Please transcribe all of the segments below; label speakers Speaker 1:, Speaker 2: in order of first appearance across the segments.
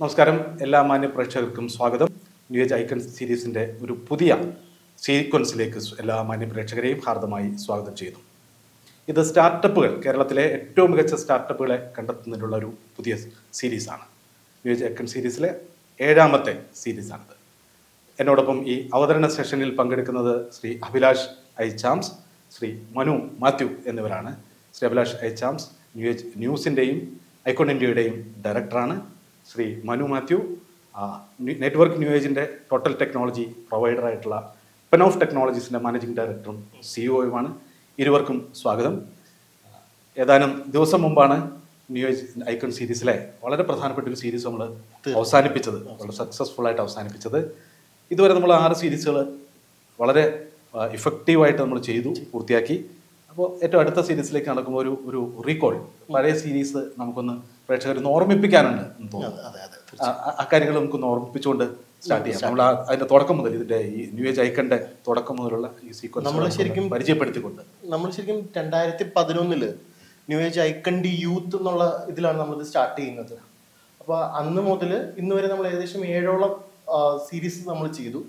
Speaker 1: നമസ്കാരം. എല്ലാ മാന്യ പ്രേക്ഷകർക്കും സ്വാഗതം. ന്യൂ ഏജ് ഐക്കൺ സീരീസിന്റെ ഒരു പുതിയ സീക്വൻസിലേക്ക് എല്ലാ മാന്യ പ്രേക്ഷകരെയും ഹാർദമായി സ്വാഗതം ചെയ്യുന്നു. ഇത് സ്റ്റാർട്ടപ്പുകൾ കേരളത്തിലെ ഏറ്റവും മികച്ച സ്റ്റാർട്ടപ്പുകളെ കണ്ടെത്തുന്നതിനുള്ള ഒരു പുതിയ സീരീസാണ്. ന്യൂ ഏജ് ഐക്കൺ സീരീസിലെ ഏഴാമത്തെ സീരീസാണിത്. എന്നോടൊപ്പം ഈ അവതരണ സെഷനിൽ പങ്കെടുക്കുന്നത് ശ്രീ അഭിലാഷ് ഐ ചാംസ് ശ്രീ മനു മാത്യു എന്നിവരാണ്. ശ്രീ അഭിലാഷ് ഐ ചാംസ് ന്യൂ ഏജ് ന്യൂസിന്റെയും ഐക്കോൺ ഇന്ത്യയുടെയും ഡയറക്ടറാണ്. ശ്രീ മനു മാത്യു നെറ്റ്വർക്ക് ന്യൂ ഏജിന്റെ ടോട്ടൽ ടെക്നോളജി പ്രൊവൈഡറായിട്ടുള്ള പെൻ ഓഫ് ടെക്നോളജീസിന്റെ മാനേജിംഗ് ഡയറക്ടറും സിഇഒയുമാണ് ഇരുവർക്കും സ്വാഗതം. ഏതാനും ദിവസം മുമ്പാണ് ന്യൂ ഏജ് ഐക്കൺ സീരീസിലെ വളരെ പ്രധാനപ്പെട്ട ഒരു സീരീസ് നമ്മൾ അവസാനിപ്പിച്ചത് വളരെ സക്സസ്ഫുൾ ആയിട്ട് അവസാനിപ്പിച്ചത്. ഇതുവരെ നമ്മൾ ആറ് സീരീസുകൾ വളരെ ഇഫക്റ്റീവായിട്ട് നമ്മൾ ചെയ്തു പൂർത്തിയാക്കി. അപ്പോൾ ഏറ്റവും അടുത്ത സീരീസിലേക്ക് നടക്കുമ്പോൾ ഒരു ഒരു റീകോൾ പഴയ സീരീസ് നമുക്കൊന്ന് പ്രേക്ഷകരൊന്ന് ഓർമ്മിപ്പിക്കാനുണ്ട് എന്ന് തോന്നുന്നു. അക്കാര്യങ്ങൾ നമുക്കൊന്ന് ഓർമ്മിപ്പിച്ചുകൊണ്ട് സ്റ്റാർട്ട് ചെയ്യാം. നമ്മൾ അതിന്റെ തുടക്കം മുതൽ ഇതിന്റെ ഈ ന്യൂ ഏജ് ഐക്കന്റെ തുടക്കം മുതലുള്ള ഈ സീക്വൻസ്
Speaker 2: നമ്മൾ ശരിക്കും-
Speaker 1: പരിചയപ്പെടുത്തിക്കൊണ്ട്.
Speaker 2: നമ്മൾ ശരിക്കും രണ്ടായിരത്തി പതിനൊന്നിൽ ന്യൂ ഏജ് ഐക്കണ്ട് യൂത്ത് എന്നുള്ള ഇതിലാണ് ഇത് സ്റ്റാർട്ട് ചെയ്യുന്നത്. അപ്പോൾ അന്ന് മുതൽ ഇന്ന് വരെ നമ്മൾ ഏകദേശം ഏഴോളം സീരീസ് നമ്മൾ ചെയ്തു.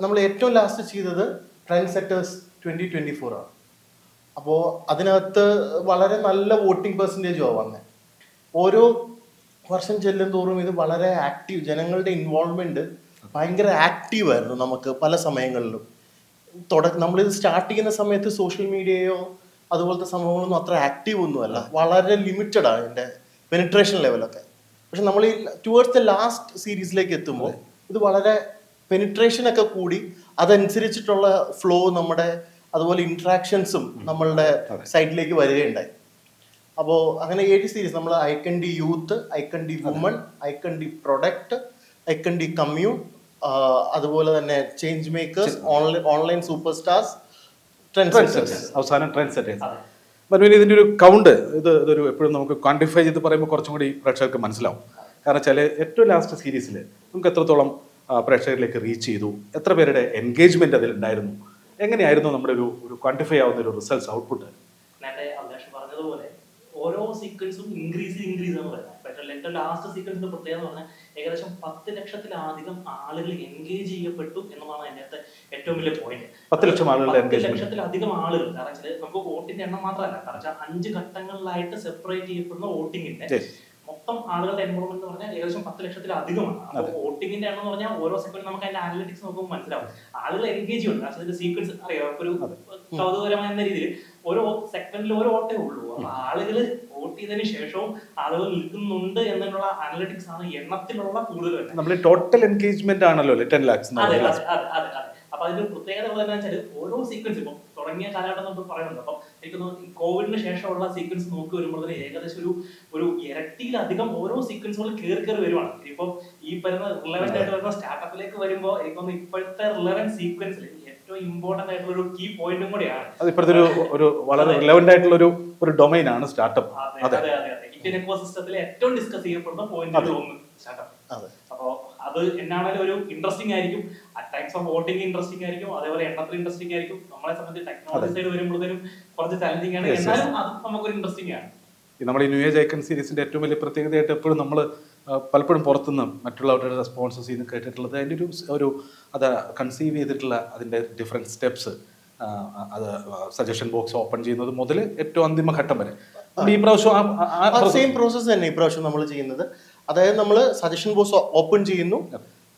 Speaker 2: നമ്മൾ ഏറ്റവും ലാസ്റ്റ് ചെയ്തത് trend setters twenty twenty four ആണ്. അപ്പോൾ അതിനകത്ത് വളരെ നല്ല വോട്ടിംഗ് പെർസെന്റേജുമാണ് വന്നത് ഓരോ വർഷം ചെല്ലും തോറും ഇത് വളരെ ആക്റ്റീവ് ജനങ്ങളുടെ ഇൻവോൾവ്മെന്റ് ഭയങ്കര ആക്റ്റീവ് ആയിരുന്നു നമുക്ക് പല സമയങ്ങളിലും. തുട നമ്മളിത് സ്റ്റാർട്ട് ചെയ്യുന്ന സമയത്ത് സോഷ്യൽ മീഡിയയോ അതുപോലത്തെ സംഭവങ്ങളൊന്നും അത്ര ആക്റ്റീവ് ഒന്നുമല്ല. വളരെ ലിമിറ്റഡ് ആണ് എന്റെ പെനിട്രേഷൻ ലെവലൊക്കെ പക്ഷെ നമ്മൾ ഈ ടുവേർഡ്സ് ദ ലാസ്റ്റ് സീരീസിലേക്ക് എത്തുമ്പോൾ ഇത് വളരെ പെനിട്രേഷൻ ഒക്കെ കൂടി അതനുസരിച്ചിട്ടുള്ള ഫ്ലോ നമ്മുടെ അതുപോലെ ഇൻട്രാക്ഷൻസും നമ്മളുടെ സൈഡിലേക്ക് വരികയുണ്ടായി. അപ്പോൾ അങ്ങനെ ഏഴ് സീരീസ് നമ്മൾ icon the youth icon the woman icon the product icon the commune അതുപോലെ തന്നെ change makers online online super stars trend setters
Speaker 1: അവസാനം ട്രെൻഡ് സെറ്റേഴ്സ് മനുവിന് ഇതിന്റെ ഒരു കൗണ്ട് ഇത് ഇതൊരു എപ്പോഴും നമുക്ക് ക്വാണ്ടിഫൈ ചെയ്ത് പറയുമ്പോൾ കുറച്ചും കൂടി പ്രേക്ഷകർക്ക് മനസ്സിലാവും. കാരണം വെച്ചാൽ ഏറ്റവും ലാസ്റ്റ് സീരീസിൽ നമുക്ക് എത്രത്തോളം പ്രേക്ഷകരിലേക്ക് റീച്ച് ചെയ്തു എത്ര പേരുടെ എൻഗേജ്മെന്റ് അതിലുണ്ടായിരുന്നു എങ്ങനെയായിരുന്നു നമ്മുടെ ഒരു ഒരു ക്വാണ്ടിഫൈ ആവുന്ന ഒരു റിസൾട്ട്സ് ഔട്ട്പുട്ട്
Speaker 3: ഓരോ സീക്വൻസും ഇൻക്രീസ് ഇൻക്രീസ് ആണ് പറയുന്നത് പക്ഷേ ഏറ്റവും ലാസ്റ്റ് സീക്വൻസിന്റെ പ്രത്യേകത എന്ന് പറഞ്ഞാൽ ഏകദേശം പത്ത് ലക്ഷത്തിലധികം ആളുകൾ എൻഗേജ് ചെയ്യപ്പെട്ടു എന്നതാണ് അതിനകത്ത് ഏറ്റവും വലിയ പോയിന്റ്
Speaker 1: പത്ത് ലക്ഷം
Speaker 3: പത്ത്. ലക്ഷത്തിലധികം ആളുകൾ. കാരണം വെച്ചാൽ നമുക്ക് വോട്ടിന്റെ എണ്ണം മാത്രമല്ല. കാരണം വെച്ചാൽ അഞ്ച് ഘട്ടങ്ങളിലായിട്ട് സെപ്പറേറ്റ് ചെയ്യപ്പെടുന്ന വോട്ടിങ്ങിന്റെ. മൊത്തം ആളുകളുടെ എൻറോൾമെന്റ് എന്ന് പറഞ്ഞാൽ ഏകദേശം പത്ത് ലക്ഷത്തിലധികമാണ്. അപ്പോൾ വോട്ടിങ്ങിന്റെ എണ്ണം എന്ന് പറഞ്ഞാൽ ഓരോ സെക്കൻഡ് നമുക്ക് അതിന്റെ അനലിറ്റിക്സ് നോക്കുമ്പോൾ മനസ്സിലാവും. ആളുകൾ എൻഗേജ് ചെയ്യുന്നുണ്ട്. കാരണം സീക്വൻസ് അറിയാം. ഒരു കൗതുകരമായ രീതിയിൽ ഓരോ സെക്കൻഡിൽ ഓരോ ഓട്ടേ ഉള്ളൂ. അപ്പൊ ആളുകൾ വോട്ട് ചെയ്തതിന് ശേഷവും ആളുകൾ നിൽക്കുന്നുണ്ട് എന്നുള്ള അനലറ്റിക്സ് ആണ് എണ്ണത്തിലുള്ള കൂടുതൽ
Speaker 1: നമ്മൾ ടോട്ടൽ എൻഗേജ്മെന്റ് ആണല്ലോ ടെൻ ലാക്സ്
Speaker 3: അതെ അതെ അതെ അപ്പൊ അതിന്റെ പ്രത്യേകത എന്താ വെച്ചാൽ ഓരോ സീക്വൻസ് ഇപ്പം തുടങ്ങിയ കാലഘട്ടം നമ്മൾ പറയുന്നുണ്ട്. അപ്പം എനിക്ക് തോന്നുന്നു കോവിഡിന് ശേഷമുള്ള സീക്വൻസ് നോക്കി വരുമ്പോഴത്തേന് ഏകദേശം ഒരു ഒരു ഇരട്ടിയിലധികം ഓരോ സീക്വൻസുകൾ കയറി കയറി വരുവാണ്. ഇപ്പം ഈ വരുന്ന റിലവന്റ് ആയിട്ട് വരുന്ന സ്റ്റാർട്ടപ്പിലേക്ക് വരുമ്പോൾ എനിക്ക് തോന്നുന്നു ഇപ്പോഴത്തെ റിലവന്റ് സീക്വൻസിൽ ഏറ്റവും ഇമ്പോർട്ടന്റ് ആയിട്ടുള്ള ഒരു കീ പോയിന്റും കൂടിയാണ്.
Speaker 1: അത് ഇപ്പോഴത്തെ ഒരു ഒരു വളരെ റിലവന്റ് ആയിട്ടുള്ള ഒരു ഒരു ഡൊമൈൻ ആണ് സ്റ്റാർട്ടപ്പ്
Speaker 3: അതെ
Speaker 1: അതെ.
Speaker 3: അതെ ഇന്ത്യൻ എക്കോസിസ്റ്റത്തിലെ ഏറ്റവും ഡിസ്കസ് ചെയ്യപ്പെടുന്ന പോയിന്റുകൾ ഒന്ന് സ്റ്റാർട്ടപ്പ് അപ്പോ അത് എന്നാണെങ്കിലും ഒരു ഇൻട്രസ്റ്റിംഗ് ആയിരിക്കും. ടൈംസ് ഓഫ് വോട്ടിംഗ് ഇൻട്രസ്റ്റിംഗ് ആയിരിക്കും. അതേപോലെ എണ്ണത്തിൽ ഇൻട്രസ്റ്റിംഗ് ആയിരിക്കും. നമ്മളെ സംബന്ധിച്ച് ടെക്നോളജി സൈഡ് വരുമ്പോഴത്തേനും കുറച്ച് ചാലഞ്ചിങ് ആണ്. എന്നാലും അത് നമുക്കൊരു ഇൻട്രസ്റ്റിംഗ് ആണ്.
Speaker 1: ഈ നമ്മുടെ ഈ ന്യൂ ഏജ് ഐക്കൺ സീരീസിന്റെ ഏറ്റവും വലിയ പ്രത്യേകതയായിട്ട് എപ്പോഴും നമ്മൾ പലപ്പോഴും പുറത്തുനിന്നും മറ്റുള്ളവരുടെ റെസ്പോൺസസ് ചെയ്യുന്ന കേട്ടിട്ടുള്ളത് അതിന്റെ ഒരു ഒരു അത് കൺസീവ് ചെയ്തിട്ടുള്ള അതിന്റെ ഡിഫറെന്റ് സ്റ്റെപ്സ് അത് സജഷൻ ബോക്സ് ഓപ്പൺ ചെയ്യുന്നത് മുതൽ ഏറ്റവും അന്തിമ ഘട്ടം വരെ. ഈ പ്രാവശ്യം
Speaker 2: സെയിം പ്രോസസ്സ് തന്നെ ഇപ്രാവശ്യം നമ്മൾ ചെയ്യുന്നത്. അതായത് നമ്മൾ സജഷൻ ബോക്സ് ഓപ്പൺ ചെയ്യുന്നു.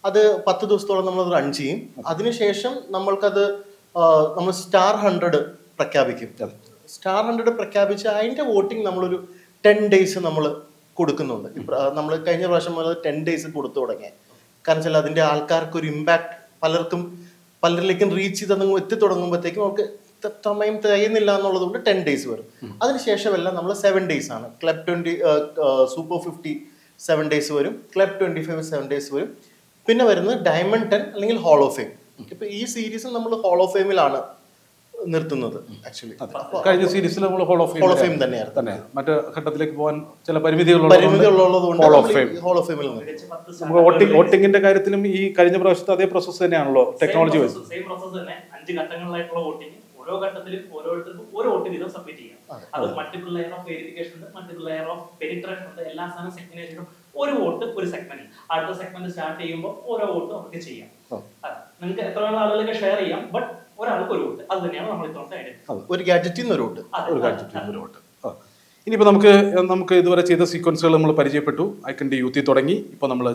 Speaker 2: അത് പത്ത് ദിവസത്തോളം നമ്മൾ റൺ ചെയ്യും. അതിനുശേഷം നമ്മൾക്കത് നമ്മൾ സ്റ്റാർ ഹൺഡ്രഡ് പ്രഖ്യാപിക്കും. സ്റ്റാർ ഹൺഡ്രഡ് പ്രഖ്യാപിച്ച് അതിന്റെ വോട്ടിംഗ് നമ്മളൊരു ടെൻ ഡേയ്സ് നമ്മൾ കൊടുക്കുന്നുണ്ട്. നമ്മൾ കഴിഞ്ഞ പ്രാവശ്യം മുതൽ ടെൻ ഡേയ്സ് കൊടുത്തു തുടങ്ങി. കാരണം വെച്ചാൽ അതിന്റെ ആൾക്കാർക്ക് ഒരു ഇമ്പാക്ട് പലർക്കും പലരിലേക്കും റീച്ച് ചെയ്ത് എത്തി തുടങ്ങുമ്പോഴത്തേക്കും അവർക്ക് സമയം തികയുന്നില്ല എന്നുള്ളത് കൊണ്ട് ടെൻ ഡേയ്സ് വരും അതിനുശേഷമെല്ലാം നമ്മൾ സെവൻ ഡേയ്സ് ആണ്. Club twenty super fifty seven days വരും. Club twenty five seven days വരും. പിന്നെ വരുന്നത് ഡയമണ്ട് ടെൻ അല്ലെങ്കിൽ ഹോളോ ഫെയിം ഇപ്പൊ ഈ സീരീസ് നമ്മൾ ഹോളോ ഫെയിമിലാണ് നിർത്തുന്നത് ആക്ച്വലി
Speaker 1: കഴിഞ്ഞ സീരീസിൽ നമ്മൾ hall of
Speaker 2: hall of fame തന്നെയായിരുന്നു.
Speaker 1: തന്നെ. മറ്റു ഘട്ടത്തിലേക്ക് പോകാൻ ചില പരിമിതികളുള്ളത് ഹോൾ ഓഫ്
Speaker 2: ഫെയിമിൽ
Speaker 1: നമുക്ക് വോട്ടിംഗ് വോട്ടിങ്ങിന്റെ കാര്യത്തിലും ഈ കഴിഞ്ഞ പ്രാവശ്യത്തെ അതേ പ്രോസസ്സ് തന്നെയാണല്ലോ ടെക്നോളജി വൈസ്
Speaker 3: സെയിം പ്രോസസ്സ് തന്നെ. അഞ്ച് ഘട്ടങ്ങളിലായിട്ടുള്ള വോട്ടിംഗ് ഓരോ ഘട്ടത്തിലും ഓരോരുത്തർക്കും ഓരോ വോട്ട് വീതം സബ്മിറ്റ് ചെയ്യാം.
Speaker 2: അത്.
Speaker 3: മൾട്ടിപ്പിൾ ലെയർ ഓഫ് വെരിഫിക്കേഷൻ ഉണ്ട് മൾട്ടിപ്പിൾ ലെയർ ഓഫ് പെനിട്രേഷൻ ഉണ്ട്. എല്ലാ സാധനം സെഗ്മെന്റേഷനും ഒരു വോട്ട് ഒരു സെഗ്മെന്റ് അടുത്ത സെഗ്മെന്റ് സ്റ്റാർട്ട് ചെയ്യുമ്പോൾ ഓരോ വോട്ടും നമുക്ക് ചെയ്യാം. അതെ. നിങ്ങൾക്ക് എത്ര വേണം ആളുകളൊക്കെ ഷെയർ ചെയ്യാം ബട്ട് ഒരാൾക്ക് ഒരു വോട്ട്. അത് തന്നെയാണ് നമ്മൾ ഇത്തവണത്തെ
Speaker 2: ഒരു ഗാഡ്ജറ്റിൽ നിന്ന് ഒരു വോട്ട്.
Speaker 1: ഒരു കാഴ്ച ഒരു വോട്ട്. ഇനിയിപ്പോൾ നമുക്ക് നമുക്ക് ഇതുവരെ ചെയ്ത സീക്വൻസുകൾ നമ്മൾ പരിചയപ്പെട്ടു. ഐക്കന്റെ യൂത്തിൽ തുടങ്ങി. ഇപ്പോൾ നമ്മൾ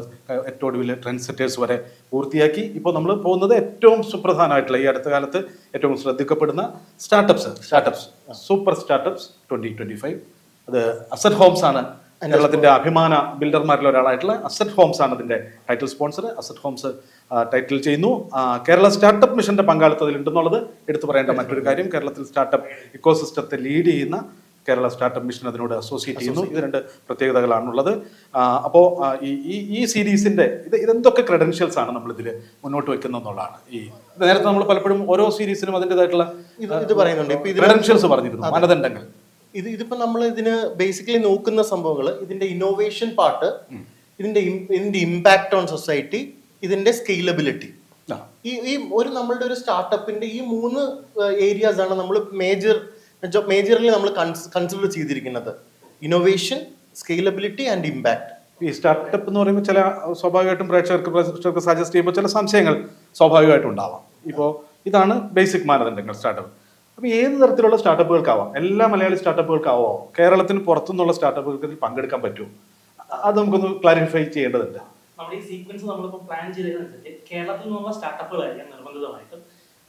Speaker 1: ഏറ്റവും ഒടുവിൽ ട്രെൻഡ് സെറ്റേഴ്സ് വരെ പൂർത്തിയാക്കി. ഇപ്പോൾ നമ്മൾ പോകുന്നത് ഏറ്റവും സുപ്രധാനമായിട്ടുള്ള ഈ അടുത്ത കാലത്ത് ഏറ്റവും ശ്രദ്ധിക്കപ്പെടുന്ന startups startups super startups twenty twenty five അത് അസറ്റ് ഹോംസ് ആണ്. കേരളത്തിന്റെ അഭിമാന ബിൽഡർമാരിൽ ഒരാളായിട്ടുള്ള അസറ്റ് ഹോംസ് ആണ് അതിന്റെ title sponsor Asset Homes title ചെയ്യുന്നു. കേരള സ്റ്റാർട്ടപ്പ് മിഷന്റെ പങ്കാളിത്തത്തിൽ ഉണ്ടെന്നുള്ളത് എടുത്തു പറയേണ്ട മറ്റൊരു കാര്യം. കേരളത്തിൽ സ്റ്റാർട്ടപ്പ് ഇക്കോസിസ്റ്റത്തെ ലീഡ് ചെയ്യുന്ന കേരള സ്റ്റാർട്ടപ്പ് മിഷൻ അതിനോട് അസോസിയേറ്റ് ചെയ്യുന്നു. ഇത് രണ്ട് പ്രത്യേകതകളാണുള്ളത്. അപ്പോൾ ഈ ഈ- സീരീസിന്റെ ഇത് ഇതെന്തൊക്കെ ക്രെഡൻഷ്യൽസ് ആണ് നമ്മൾ ഇതിൽ മുന്നോട്ട് വെക്കുന്നത് എന്നുള്ളതാണ് ഈ നേരത്തെ നമ്മൾ പലപ്പോഴും ഓരോ സീരീസിനും അതിന്റെതായിട്ടുള്ള
Speaker 2: ഇത് പറയുന്നുണ്ട്.
Speaker 1: ക്രെഡൻഷ്യൽസ് പറഞ്ഞിരുന്നു മാനദണ്ഡങ്ങൾ.
Speaker 2: ഇത് ഇതിപ്പോ നമ്മൾ ഇതിന് ബേസിക്കലി നോക്കുന്ന സംഭവങ്ങൾ ഇതിന്റെ ഇന്നോവേഷൻ പാർട്ട് ഇതിന്റെ ഇതിന്റെ ഇമ്പാക്ട് ഓൺ സൊസൈറ്റി ഇതിന്റെ സ്കെയിലബിലിറ്റി ഈ ഈ ഒരു നമ്മളുടെ ഒരു സ്റ്റാർട്ടപ്പിന്റെ ഈ മൂന്ന് ഏരിയാസ് ആണ് നമ്മൾ മേജർ മേജർലി നമ്മൾ കൺസിഡർ ചെയ്തിരിക്കുന്നത്. ഇന്നോവേഷൻ സ്കെയിലബിലിറ്റി ആൻഡ് ഇമ്പാക്ട്
Speaker 1: ഈ സ്റ്റാർട്ടപ്പ് എന്ന് പറയുമ്പോൾ ചില സ്വാഭാവികമായിട്ടും പ്രേക്ഷകർക്ക് പ്രേക്ഷകർക്ക് സജസ്റ്റ് ചെയ്യുമ്പോൾ ചില സംശയങ്ങൾ സ്വാഭാവികമായിട്ടും ഉണ്ടാവാം. ഇപ്പോൾ ഇതാണ് ബേസിക് മാനദണ്ഡങ്ങൾ സ്റ്റാർട്ടപ്പ് അപ്പോൾ ഏത് തരത്തിലുള്ള സ്റ്റാർട്ടപ്പുകൾക്കാവാം? എല്ലാ മലയാളി സ്റ്റാർട്ടപ്പുകൾക്കാവോ? കേരളത്തിന് പുറത്തുനിന്നുള്ള സ്റ്റാർട്ടപ്പുകൾക്ക് ഇതിൽ പങ്കെടുക്കാൻ പറ്റുമോ അത് നമുക്കൊന്ന് ക്ലാരിഫൈ ചെയ്യേണ്ടതുണ്ട്.
Speaker 3: നമ്മുടെ ഈ സീക്വൻസ് നമ്മളിപ്പോൾ പ്ലാൻ ചെയ്തതനുസരിച്ച് കേരളത്തിൽ നിന്നുള്ള സ്റ്റാർട്ടപ്പുകളായിരിക്കും നിർബന്ധിതമായിട്ടും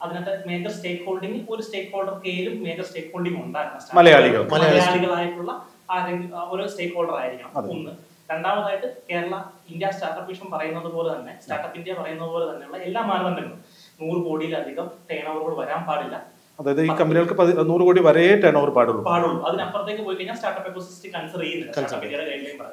Speaker 3: അതിനകത്ത് മേജർ സ്റ്റേക്ക് ഹോൾഡിംഗ് ഒരു സ്റ്റേക്ക് ഹോൾഡർ കെയിലും മേജർ സ്റ്റേക്ക് ഹോൾഡിംഗ് ഉണ്ടാക്കണം startup.
Speaker 1: മലയാളികൾ.
Speaker 3: മലയാളികളായിട്ടുള്ള ആരെങ്കിലും ആ, ഒരു സ്റ്റേക്ക് ഹോൾഡർ ആയിരിക്കണം. ഒന്ന്. രണ്ടാമതായിട്ട് കേരള ഇന്ത്യ സ്റ്റാർട്ടപ്പ് മിഷൻ പറയുന്നത് പോലെ തന്നെ സ്റ്റാർട്ടപ്പ് ഇന്ത്യ പറയുന്നത് പോലെ തന്നെയുള്ള എല്ലാ മാനദണ്ഡങ്ങളും. നൂറ് കോടിയിലധികം ടേൺ ഓവറുകൾ വരാൻ പാടില്ല.
Speaker 1: അതായത് ഈ കമ്പനികൾക്ക് നൂറ് കോടി വരെ ടേൺ ഓവർ പാടുള്ളൂ.
Speaker 3: പാടുള്ളൂ. അതിനപ്പുറത്തേക്ക് പോയി കഴിഞ്ഞാൽ സ്റ്റാർട്ടപ്പ് എക്കോസിസ്റ്റം കൺസിഡർ ചെയ്യുന്നില്ല.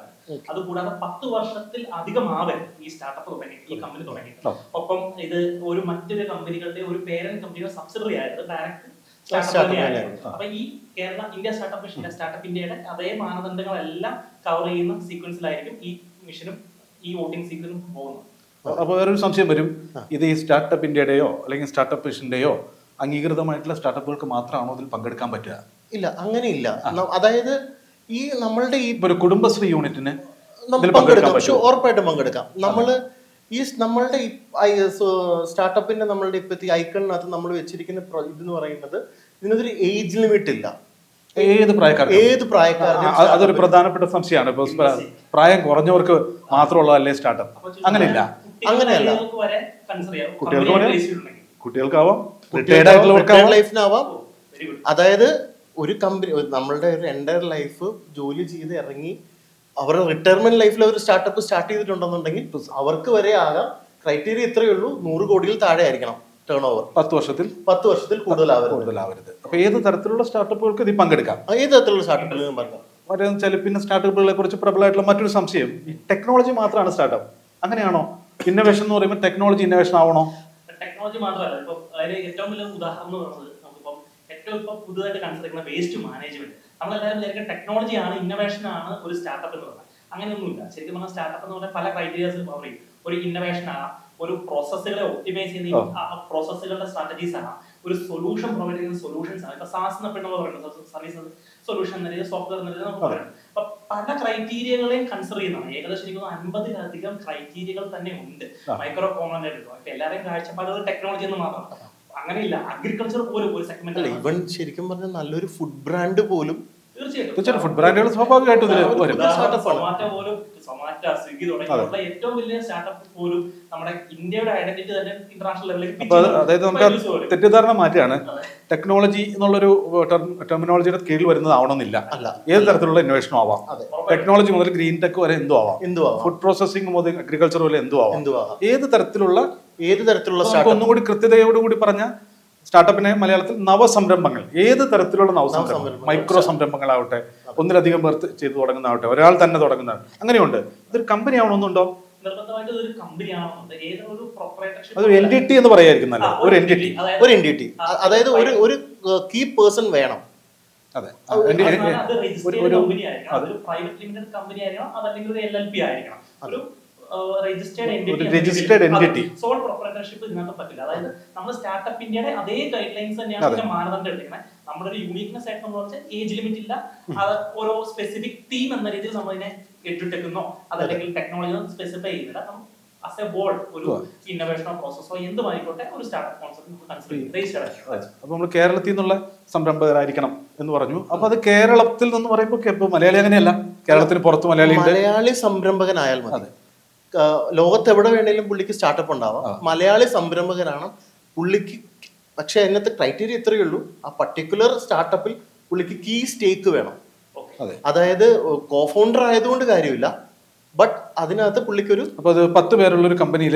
Speaker 3: അതുകൂടാതെ പത്ത് വർഷത്തിൽ അധികം ആവരുത് ഈ സ്റ്റാർട്ടപ്പ് തുടങ്ങി ഈ കമ്പനി തുടങ്ങി ഒപ്പം ഇത് ഒരു മറ്റൊരു കമ്പനികളുടെ ഒരു പേരന്റ് കമ്പനിയുടെ സബ്സിഡറി ആയത് ഡയറക്റ്റ് അപ്പൊ ഈ Kerala India startup mission startup ഇന്ത്യയുടെ അതേ മാനദണ്ഡങ്ങളെല്ലാം കവർ ചെയ്യുന്ന സീക്വൻസിലായിരിക്കും ഈ മിഷനും ഈ വോട്ടിംഗ് സീക്വൻസും പോകുന്നത്.
Speaker 1: അപ്പോൾ വേറൊരു സംശയം വരും. ഇത് ഈ സ്റ്റാർട്ടപ്പ് ഇന്ത്യയുടെയോ അല്ലെങ്കിൽ സ്റ്റാർട്ടപ്പ് മിഷന്റെയോ അംഗീകൃതമായിട്ടുള്ള സ്റ്റാർട്ടപ്പുകൾക്ക് മാത്രമാണോ അതിൽ പങ്കെടുക്കാൻ പറ്റുക?
Speaker 2: ഇല്ല അങ്ങനെയില്ല. അതായത് ഈ നമ്മളുടെ ഈ
Speaker 1: ഒരു കുടുംബശ്രീ യൂണിറ്റിന്
Speaker 2: പങ്കെടുക്കാം. പക്ഷെ ഉറപ്പായിട്ടും പങ്കെടുക്കാം. നമ്മൾ ഈ നമ്മളുടെ ഈ സ്റ്റാർട്ടപ്പിന്റെ നമ്മളുടെ ഇപ്പോഴത്തെ ഐക്കണിനകത്ത് നമ്മൾ വെച്ചിരിക്കുന്ന ഇത് എന്ന് പറയുന്നത് ഇതിനൊരു ഏജ് ലിമിറ്റ് ഇല്ല
Speaker 1: ഏത് പ്രായക്കാർ
Speaker 2: ഏത് പ്രായക്കാർ
Speaker 1: ആ, അതൊരു പ്രധാനപ്പെട്ട സംശയമാണ്. പ്രായം കുറഞ്ഞവർക്ക് മാത്രമുള്ളതല്ലേ സ്റ്റാർട്ടപ്പ്? അങ്ങനെയല്ല
Speaker 2: അങ്ങനെയില്ല.
Speaker 3: കുട്ടികൾക്ക്.
Speaker 1: കുട്ടികൾക്കാവാം.
Speaker 2: ലൈഫിനാവാം. അതായത് ഒരു കമ്പനി നമ്മളുടെ ഒരു എന്റയർ ലൈഫ് ജോലി ചെയ്ത് ഇറങ്ങി അവരുടെ റിട്ടയർമെന്റ് ലൈഫിൽ അവർ സ്റ്റാർട്ടപ്പ് സ്റ്റാർട്ട് ചെയ്തിട്ടുണ്ടെന്നുണ്ടെങ്കിൽ അവർക്ക് വരെ ആകാം. ക്രൈറ്റീരിയ ഇത്രയേ ഉള്ളൂ. നൂറ് കോടിയിൽ താഴെ ആയിരിക്കണം ടേൺ ഓവർ
Speaker 1: പത്ത് വർഷത്തിൽ?
Speaker 2: പത്ത് വർഷത്തിൽ കൂടുതലാവരുത്.
Speaker 1: കൂടുതലാവരുത്. അപ്പൊ ഏത് തരത്തിലുള്ള സ്റ്റാർട്ടപ്പുകൾക്ക് ഇതിൽ പങ്കെടുക്കാം?
Speaker 2: ഏത് തരത്തിലുള്ള സ്റ്റാർട്ടപ്പുകളും പറഞ്ഞു
Speaker 1: മറ്റേ വെച്ചാൽ പിന്നെ സ്റ്റാർട്ടപ്പുകളെ കുറിച്ച് പ്രബലമായിട്ടുള്ള മറ്റൊരു സംശയം. ഈ ടെക്നോളജി മാത്രമാണ് സ്റ്റാർട്ടപ്പ് അങ്ങനെയാണോ? ഇന്നോവേഷൻ എന്ന് പറയുമ്പോൾ ടെക്നോളജി ഇന്നോവേഷൻ ആവണോ?
Speaker 3: ടെക്നോളജി മാത്രമല്ല ഇപ്പൊ അതിന് ഏറ്റവും വലിയ ഉദാഹരണം എന്ന് പറയുന്നത് നമുക്കിപ്പം ഏറ്റവും ഇപ്പൊ പുതുതായിട്ട് ചെയ്യുന്ന വേസ്റ്റ് മാനേജ്മെന്റ് നമ്മളെല്ലാവരും വിചാരിക്കുന്ന ടെക്നോളജി ആണ് ഇന്നോവേഷൻ ആണ് ഒരു സ്റ്റാർട്ടപ്പ് എന്ന് പറയുന്നത് അങ്ങനെയൊന്നുമില്ല. ശരിക്കും പറഞ്ഞാൽ സ്റ്റാർട്ടപ്പ് എന്ന് പറഞ്ഞാൽ പല ക്രൈറ്റീരിയസ് കവർ ചെയ്യും ഒരു ഇന്നോവേഷൻ ആകാം ഒരു പ്രോസസ്സുകളെ ഒപ്റ്റിമൈസ് ചെയ്യുന്ന പ്രോസസ്സുകളുടെ സ്ട്രാറ്റജീസ് ആകാം ഒരു സൊല്യൂഷൻ പ്രൊവൈഡ് ചെയ്യുന്ന സൊല്യൂഷൻസ് ആണ്. ഇപ്പൊ സാസ് എന്നൊക്കെ പറയുന്നത് സർവീസ് സൊല്യൂഷൻ എന്ന സോഫ്റ്റ്വെയർ രീതിയിൽ നമുക്ക് പറയാം. അപ്പൊ പല ക്രൈറ്റീരിയകളെയും കൺസിഡർ ചെയ്യുന്നതാണ്. ഏകദേശം എനിക്ക് അൻപതിലധികം ക്രൈറ്റീരിയകൾ തന്നെ ഉണ്ട്. മൈക്രോ കോമൺ ആയിട്ട് ഇപ്പൊ എല്ലാവരെയും കാഴ്ചപ്പാടുകൾ ടെക്നോളജി എന്ന് മാത്രം. അങ്ങനെയില്ല. അഗ്രികൾച്ചർ പോലും ഒരു സെഗ്മെന്റ്
Speaker 2: ഇവൻ ശരിക്കും പറഞ്ഞാൽ നല്ലൊരു ഫുഡ് ബ്രാൻഡ് പോലും
Speaker 3: തീർച്ചയായിട്ടും.
Speaker 1: ഫുഡ് ബ്രാൻഡുകൾ സ്വാഭാവികമായിട്ടും വരും.
Speaker 2: പുതിയ startup ആണ്.
Speaker 3: സൊമാറ്റോ പോലും സൊമാറ്റോ സ്വിഗ്ഗി തുടങ്ങിയുള്ള ഏറ്റവും വലിയ സ്റ്റാർട്ടപ്പ് പോലും നമ്മുടെ ഇന്ത്യയുടെ ഐഡന്റിറ്റി തന്നെ ഇന്റർനാഷണൽ ലെവലിലേക്ക്
Speaker 1: അപ്പൊ അതായത് നമുക്ക് തെറ്റിദ്ധാരണ മാറ്റിയാണ്. ടെക്നോളജി എന്നുള്ളൊരു ടെർമിനോളജിയുടെ കീഴിൽ വരുന്നതാവണമെന്നില്ല
Speaker 2: അല്ല.
Speaker 1: ഏത് തരത്തിലുള്ള ഇന്നോവേഷനും ആവാം. ടെക്നോളജി മുതൽ ഗ്രീൻ ടെക് വരെ എന്തും ആവാം.
Speaker 2: എന്തു ആവാം.
Speaker 1: ഫുഡ് പ്രോസസിംഗ് മുതൽ അഗ്രികൾച്ചർ വരെ എന്തും ആവാം.
Speaker 2: എന്തു ആവാം.
Speaker 1: ഏത് തരത്തിലുള്ള
Speaker 2: ഏത് തരത്തിലുള്ള
Speaker 1: ഒന്നുകൂടി കൃത്യതയോടുകൂടി പറഞ്ഞ സ്റ്റാർട്ടപ്പിനെ മലയാളത്തിൽ നവസംരംഭങ്ങൾ. ഏത് തരത്തിലുള്ള നവസംരംഭങ്ങൾ. മൈക്രോ സംരംഭങ്ങളാവട്ടെ ഒന്നിലധികം പേർ ചെയ്തു തുടങ്ങുന്നതാവട്ടെ ഒരാൾ തന്നെ തുടങ്ങുന്ന അങ്ങനെയുണ്ട്. ഇതൊരു കമ്പനി ആവണമെന്നുണ്ടോ എൻ എന്ന് പറയായിരിക്കും നല്ല ഒരു
Speaker 2: ഒരു അതായത് ഒരു ഒരു കീ പേഴ്സൺ വേണം.
Speaker 1: അതെ.
Speaker 3: അത് അത്
Speaker 1: ഒരു
Speaker 3: registered
Speaker 1: ഒരു
Speaker 3: കമ്പനി ആയിരിക്കണം. അതല്ലെങ്കിൽ ഒരു ആയിരിക്കണം. ഒരു
Speaker 1: registered entity.
Speaker 3: സോൾ പ്രൊപ്പറേറ്റർഷിപ്പ് ഇതിനകത്ത് പറ്റില്ല. അതായത് നമ്മൾ സ്റ്റാർട്ടപ്പ് ഇന്ത്യയുടെ അതേ ഗൈഡ് ലൈൻസ് തന്നെയാണ്. ഇതിന്റെ മാനദണ്ഡം എടുക്കുന്നത് നമ്മുടെ ഒരു യൂണിക്നെസ് ആയിട്ട് നമ്മൾ വെച്ചാൽ ഏജ് ലിമിറ്റ് ഇല്ല. അത് ഓരോ സ്പെസിഫിക് തീം എന്ന രീതിയിൽ നമ്മൾ ഇതിനെ എടുത്തെടുക്കുന്നോ അതല്ലെങ്കിൽ ടെക്നോളജി സ്പെസിഫൈ ചെയ്യുന്നില്ല. അസ് എ ബോർഡ് ഒരു. ഇന്നോവേഷനോ പ്രോസസ്സോ എന്തുമായിക്കോട്ടെ ഒരു സ്റ്റാർട്ടപ്പ് കോൺസെപ്റ്റ് കൺസിഡർ ചെയ്യും രജിസ്റ്റർ
Speaker 1: അപ്പൊ നമ്മൾ കേരളത്തിൽ നിന്നുള്ള സംരംഭകരായിരിക്കണം എന്ന് പറഞ്ഞു. അപ്പൊ അത് കേരളത്തിൽ നിന്ന് പറയുമ്പോൾ മലയാളി അങ്ങനെയല്ല. കേരളത്തിന് പുറത്ത് മലയാളി
Speaker 2: മലയാളി സംരംഭകനായാൽ മതി. ലോകത്ത് എവിടെ വേണേലും പുള്ളിക്ക് സ്റ്റാർട്ടപ്പ് ഉണ്ടാവാം. മലയാളി സംരംഭകനാണ് പുള്ളിക്ക് പക്ഷെ അതിനകത്ത് ക്രൈറ്റീരിയ ഇത്രയേ ഉള്ളൂ. ആ പർട്ടിക്കുലർ സ്റ്റാർട്ടപ്പിൽ പുള്ളിക്ക് കീ സ്റ്റേക്ക് വേണം.
Speaker 1: അതെ.
Speaker 2: അതായത് കോഫൗണ്ടർ ആയതുകൊണ്ട് കാര്യമില്ല. ബട്ട് അതിനകത്ത് പുള്ളിക്ക്
Speaker 1: ഒരു അത് പത്ത് പേരുള്ള ഒരു കമ്പനിയിൽ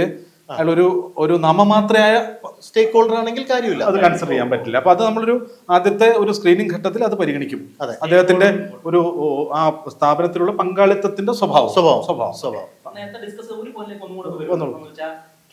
Speaker 1: അയാൾ ഒരു ഒരു നാമമാത്രയായ
Speaker 2: സ്റ്റേക്ക് ഹോൾഡർ ആണെങ്കിൽ കാര്യമില്ല.
Speaker 1: അത് കൺസിഡർ ചെയ്യാൻ പറ്റില്ല. അപ്പൊ അത് നമ്മളൊരു ആദ്യത്തെ ഒരു സ്ക്രീനിങ് ഘട്ടത്തിൽ അത് പരിഗണിക്കും.
Speaker 2: അതെ.
Speaker 1: അദ്ദേഹത്തിന്റെ ഒരു ആ സ്ഥാപനത്തിലുള്ള പങ്കാളിത്തത്തിന്റെ സ്വഭാവം.
Speaker 2: സ്വഭാവം.
Speaker 1: സ്വഭാവം.
Speaker 2: സ്വഭാവം.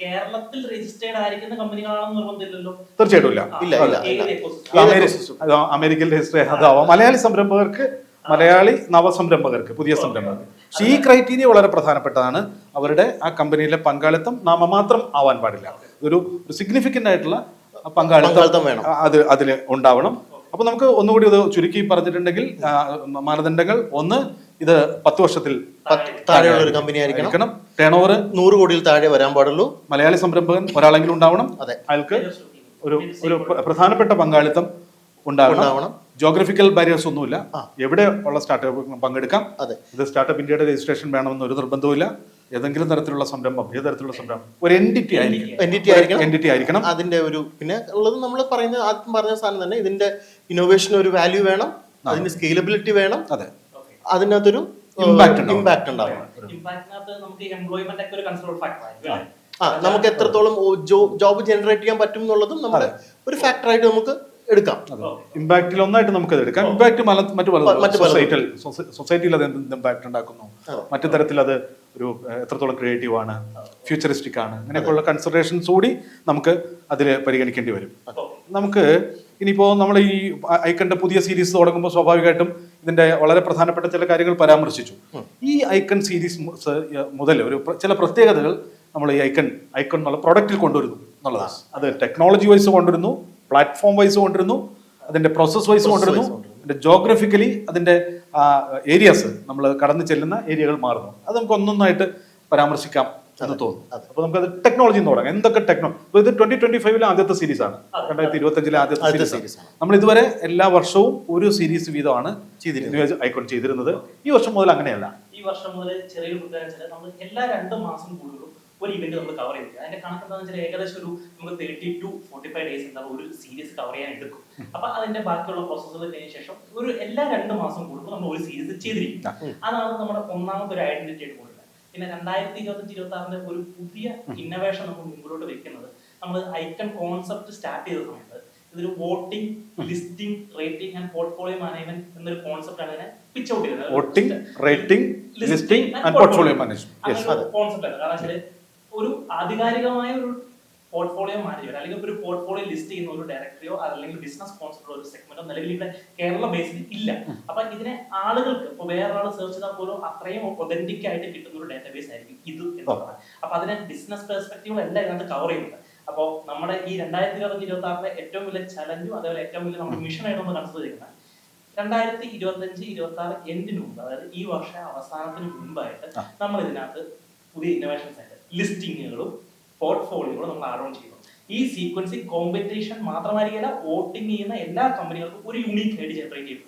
Speaker 3: കേരളത്തിൽ രജിസ്റ്റേർഡ് ആയിരിക്കുന്ന കമ്പനികളാണെന്ന് നിർബന്ധമില്ലല്ലോ.
Speaker 1: തീർച്ചയായിട്ടും ഇല്ല.
Speaker 3: ആ,
Speaker 2: ഇല്ല, ഇല്ല,
Speaker 3: ഏത്
Speaker 2: ഇല്ല.
Speaker 3: ecosystem?
Speaker 1: അത് അമേരി- അത് അമേരിക്കൻ രജിസ്റ്റർ അതാവാം. മലയാളി സംരംഭകർക്ക് മലയാളി നവസംരംഭകർക്ക് പുതിയ സംരംഭകർക്ക്. പക്ഷേ ഈ ക്രൈറ്റീരിയ വളരെ പ്രധാനപ്പെട്ടതാണ്. അവരുടെ ആ കമ്പനിയിലെ പങ്കാളിത്തം നാമമാത്രം ആവാൻ പാടില്ല. ഒരു സിഗ്നിഫിക്കന്റ് ആയിട്ടുള്ള പങ്കാളിത്തം
Speaker 2: വേണം.
Speaker 1: അത് അതിൽ ഉണ്ടാവണം. അപ്പൊ നമുക്ക് ഒന്നുകൂടി ഇത് ചുരുക്കി പറഞ്ഞിട്ടുണ്ടെങ്കിൽ മാനദണ്ഡങ്ങൾ ഒന്ന് ഇത് പത്ത് വർഷത്തിൽ
Speaker 2: താഴെയുള്ള ഒരു കമ്പനി ആയിരിക്കണം.
Speaker 1: ടേൺ ഓവർ
Speaker 2: നൂറ് കോടിയിൽ താഴെ വരാൻ പാടുള്ളൂ.
Speaker 1: മലയാളി സംരംഭകൻ ഒരാളെങ്കിലും ഉണ്ടാവണം.
Speaker 2: അതെ.
Speaker 1: അയാൾക്ക് ഒരു ഒരു പ്രധാനപ്പെട്ട പങ്കാളിത്തം ഉണ്ടാവണം.
Speaker 2: ഉണ്ടാവണം.
Speaker 1: ജോഗ്രഫിക്കൽ ബാരിയേഴ്സ് ഒന്നുമില്ല. എവിടെ ഉള്ള സ്റ്റാർട്ടപ്പ് പങ്കെടുക്കാം.
Speaker 2: അതെ.
Speaker 1: ഇത് സ്റ്റാർട്ടപ്പ് ഇന്ത്യയുടെ രജിസ്ട്രേഷൻ വേണമെന്ന് ഒരു നിർബന്ധവുമില്ല. ഏതെങ്കിലും തരത്തിലുള്ള സംരംഭം ഏത് തരത്തിലുള്ള സംരംഭം ഒരു എൻഡിറ്റി ആയിരിക്കും
Speaker 2: എൻഡിറ്റി ആയിരിക്കണം.
Speaker 1: എൻഡിറ്റി ആയിരിക്കണം.
Speaker 2: അതിന്റെ ഒരു പിന്നെ ഉള്ളത് നമ്മൾ പറയുന്ന ആദ്യം പറഞ്ഞ സാധനം തന്നെ ഇതിന്റെ ഇന്നോവേഷൻ ഒരു വാല്യൂ വേണം അതിന് സ്കേലബിലിറ്റി വേണം
Speaker 1: അതെ.
Speaker 2: അതിനകത്തൊരു ഇമ്പാക്ട് ഉണ്ടാവും. ആ നമുക്ക് എത്രത്തോളം ജോബ് ജനറേറ്റ് ചെയ്യാൻ പറ്റും എന്നുള്ളതും നമ്മുടെ ഒരു ഫാക്ടറായിട്ട് നമുക്ക് എടുക്കാം.
Speaker 1: ഇമ്പാക്റ്റിൽ ഒന്നായിട്ട് നമുക്ക് അത് എടുക്കാം ഇമ്പാക്ട് മറ്റു പല സൊസൈറ്റിയിൽ സൊസൈറ്റിയിൽ അത് എന്ത് ഇമ്പാക്ട് ഉണ്ടാക്കുന്നു? മറ്റു തരത്തിൽ അത് ഒരു എത്രത്തോളം ക്രിയേറ്റീവ് ആണ് ഫ്യൂച്ചറിസ്റ്റിക് ആണ് അങ്ങനെയൊക്കെയുള്ള കൺസിഡറേഷൻസ് കൂടി നമുക്ക് അതിൽ പരിഗണിക്കേണ്ടി വരും. നമുക്ക് ഇനിയിപ്പോൾ നമ്മൾ ഈ ഐക്കണിന്റെ പുതിയ സീരീസ് തുടങ്ങുമ്പോൾ സ്വാഭാവികമായിട്ടും ഇതിന്റെ വളരെ പ്രധാനപ്പെട്ട ചില കാര്യങ്ങൾ പരാമർശിച്ചു. ഈ ഐക്കൺ സീരീസ് മുതൽ ഒരു ചില പ്രത്യേകതകൾ നമ്മൾ ഈ ഐക്കൺ ഐക്കൺ എന്നുള്ള പ്രൊഡക്റ്റിൽ കൊണ്ടുവരുന്നു എന്നുള്ളതാണ്. അത് ടെക്നോളജി വൈസ് കൊണ്ടുവരുന്നു പ്ലാറ്റ്ഫോം വൈസ് കൊണ്ടുവരുന്നു അതിന്റെ പ്രോസസ് വൈസ് കൊണ്ടുവരുന്നു അതിന്റെ ജോഗ്രഫിക്കലി അതിന്റെ ഏരിയാസ് നമ്മൾ കടന്നു ചെല്ലുന്ന ഏരിയകൾ മാറുന്നു. അത് നമുക്ക് ഒന്നൊന്നായിട്ട് പരാമർശിക്കാം എന്ന് തോന്നുന്നു. അപ്പൊ നമുക്ക് അത് ടെക്നോളജി തുടങ്ങാം. എന്തൊക്കെ ടെക്നോ ഇപ്പൊ ഇത് ട്വന്റി ട്വന്റി ഫൈവിലെ ആദ്യത്തെ സീരീസ് ആണ്. രണ്ടായിരത്തി ഇരുപത്തി അഞ്ചിലെ ആദ്യത്തെ സീരീസ്
Speaker 2: series
Speaker 1: നമ്മൾ ഇതുവരെ എല്ലാ വർഷവും ഒരു സീരീസ് വീതമാണ്
Speaker 2: ചെയ്തിരുന്നത്.
Speaker 1: ഐക്കോൺ ചെയ്തിരുന്നത്. ഈ വർഷം മുതൽ അങ്ങനെയല്ല.
Speaker 3: ഈ വർഷം മുതൽ ചെറിയ കുട്ടികളെ നമ്മൾ എല്ലാ രണ്ട് മാസം കൂടുതലും ഒരു ഇവന്റ് നമ്മൾ കവർ ചെയ്യും അതിന്റെ കണക്ക് എന്താണെന്ന് വെച്ചാൽ ഏകദേശം ഒരു നമുക്ക് thirty to forty five days എന്താ ഒരു സീരീസ് കവർ ചെയ്യാൻ എടുക്കും. അപ്പൊ അതിന്റെ ബാക്കിയുള്ള പ്രോസസ്സുകൾ കഴിഞ്ഞ ശേഷം ഒരു എല്ലാ രണ്ട് മാസം കൂടുമ്പോൾ നമ്മൾ ഒരു സീരീസ് ചെയ്തിരിക്കും. അതാണ് നമ്മുടെ ഒന്നാമത്തെ ഒരു ഐഡന്റിറ്റി ആയിട്ട് കൊണ്ടുവരുന്നത് പിന്നെ രണ്ടായിരത്തി ഇരുപത്തഞ്ച് ഇരുപത്തി ആറിന്റെ ഒരു പുതിയ ഇന്നോവേഷൻ നമ്മൾ മുമ്പിലോട്ട് വെക്കുന്നത് നമ്മൾ ഐക്കൺ കോൺസെപ്റ്റ് സ്റ്റാർട്ട് ചെയ്ത സമയത്ത് ഇതൊരു voting listing rating and portfolio management എന്നൊരു കോൺസെപ്റ്റ് ആണ് പിച്ച് ഔട്ട് ചെയ്തത്.
Speaker 1: Voting rating listing and portfolio management
Speaker 3: concept ആണ്. കാരണം ഒരു ആധികാരികമായ ഒരു പോർട്ട്ഫോളിയോ മാനേജർ അല്ലെങ്കിൽ ഒരു പോർട്ട്ഫോളിയോ ലിസ്റ്റ് ചെയ്യുന്ന ഒരു ഡയറക്ടറിയോ അല്ലെങ്കിൽ ബിസിനസ് സ്പോൺസറോ ഒരു സെഗ്മെന്റോ നിലവിൽ ഇവിടെ കേരള ബേസിൽ ഇല്ല. അപ്പൊ ഇതിനെ ആളുകൾക്ക് ഇപ്പൊ വേറെ ആൾ സെർച്ച് ചെയ്താൽ പോലും അത്രയും ഒതന്റിക് ആയിട്ട് കിട്ടുന്ന ഒരു ഡാറ്റാബേസ് ആയിരിക്കും ഇത് എന്നുള്ളത് അപ്പൊ അതിനെ ബിസിനസ് പെർസ്പെക്ടീവ് എല്ലാം ഇതിനകത്ത് കവർ ചെയ്യുന്നുണ്ട്. അപ്പോൾ നമ്മുടെ ഈ രണ്ടായിരത്തി ഇരുപത്തി ഇരുപത്തി ആറിലെ ഏറ്റവും വലിയ ചലഞ്ചും അതേപോലെ ഏറ്റവും വലിയ നമ്മുടെ മിഷനായിട്ട് നമ്മൾ കൺസിഡർ ചെയ്യുന്നത് രണ്ടായിരത്തി ഇരുപത്തി അഞ്ച് ഇരുപത്തി ആറ് എൻഡിന് മുമ്പ് അതായത് ഈ വർഷ അവസാനത്തിന് മുമ്പായിട്ട് നമ്മൾ ഇതിനകത്ത് പുതിയ ഇന്നോവേഷൻസ് ആയിട്ട് ലിസ്റ്റിങ്ങുകളും പോർട്ട്ഫോളിയോകളും നമ്മൾ ആഡ് ഓൺ ചെയ്യുന്നു ഈ സീക്വൻസി കോമ്പറ്റീഷൻ മാത്രമായിരിക്കില്ല വോട്ടിംഗ് ചെയ്യുന്ന എല്ലാ കമ്പനികൾക്കും ഒരു യുണീക്ക് ഐ ഡി ജനറേറ്റ് ചെയ്യും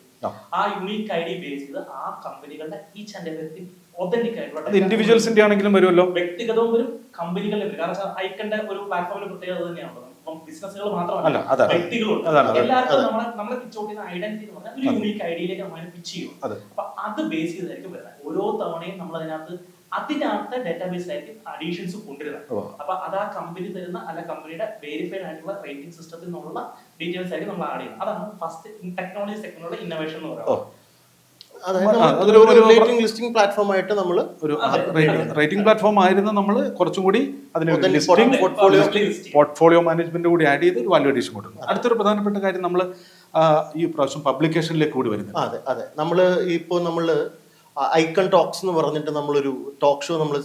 Speaker 3: ആ. യുണീക്ക് ഐ ഡി ബേസ് ചെയ്ത് ആ കമ്പനികളുടെ ഈച്ച് ആൻഡ് എവറിത്തിങ് ഒതന്റിക്
Speaker 1: അത്
Speaker 3: ആയിട്ടുള്ള
Speaker 1: ഇൻഡിവിജ്വൽസിന്റെ ആണെങ്കിലും വരുമല്ലോ.
Speaker 3: വ്യക്തിഗതവും വരും കമ്പനികളുടെ വരും കാരണം ഐക്കന്റെ ഒരു പ്ലാറ്റ്ഫോമിന്റെ പ്രത്യേകത തന്നെയാണല്ലോ. ഇപ്പം ബിസിനസ്സുകൾ മാത്രമല്ല
Speaker 1: വ്യക്തികളും
Speaker 3: വ്യക്തികളുണ്ട്. എല്ലാവർക്കും നമ്മളെ നമ്മളെ പിച്ച് ഐഡന്റിറ്റി എന്ന് പറഞ്ഞാൽ ഒരു യൂണീക്ക് ഐഡിയയിലേക്ക് നമ്മൾ പിച്ച് ചെയ്യും. അപ്പൊ അത് ബേസ് ചെയ്തായിരിക്കും വരുന്നത്. ഓരോ തവണയും നമ്മൾ അതിനകത്ത് അതിനകത്ത് ഡാറ്റാബേസിലായിരിക്കും അഡീഷൻസ് കൊണ്ടുവരുന്നത്. അപ്പൊ അത് ആ കമ്പനി തരുന്ന അല്ല കമ്പനിയുടെ വെരിഫൈഡ് ആയിട്ടുള്ള റേറ്റിംഗ് സിസ്റ്റത്തിൽ നിന്നുള്ള ഡീറ്റെയിൽസ് ആയിരിക്കും നമ്മൾ ആഡ് ചെയ്യുന്നത്. അതാണ് ഫസ്റ്റ് ടെക്നോളജി സെക്ടറിലുള്ള ഇന്നോവേഷൻ എന്ന് പറയുന്നത്.
Speaker 2: ലിസ്റ്റിംഗ് പ്ലാറ്റ്ഫോം ആയിട്ട് നമ്മൾ
Speaker 1: ഒരു റേറ്റിംഗ് പ്ലാറ്റ്ഫോം ആയിരുന്ന നമ്മൾ കുറച്ചും കൂടി അതിന് ലിസ്റ്റിംഗ്
Speaker 2: പോർട്ട്ഫോളിയോ
Speaker 1: പോർട്ട്ഫോളിയോ മാനേജ്മെന്റ് കൂടി ആഡ് ചെയ്ത് ഒരു വാല്യൂ അഡീഷൻ കൊടുക്കുന്നു അടുത്തൊരു പ്രധാനപ്പെട്ട കാര്യം നമ്മൾ ഈ പ്രാവശ്യം പബ്ലിക്കേഷനിലേക്ക് കൂടി വരുന്നത്.
Speaker 2: അതെ. അതെ. നമ്മൾ ഇപ്പോൾ നമ്മൾ ഐക്കൺ ടോക്സ് എന്ന് പറഞ്ഞിട്ട് നമ്മളൊരു ടോക്ക് ഷോ നമ്മൾ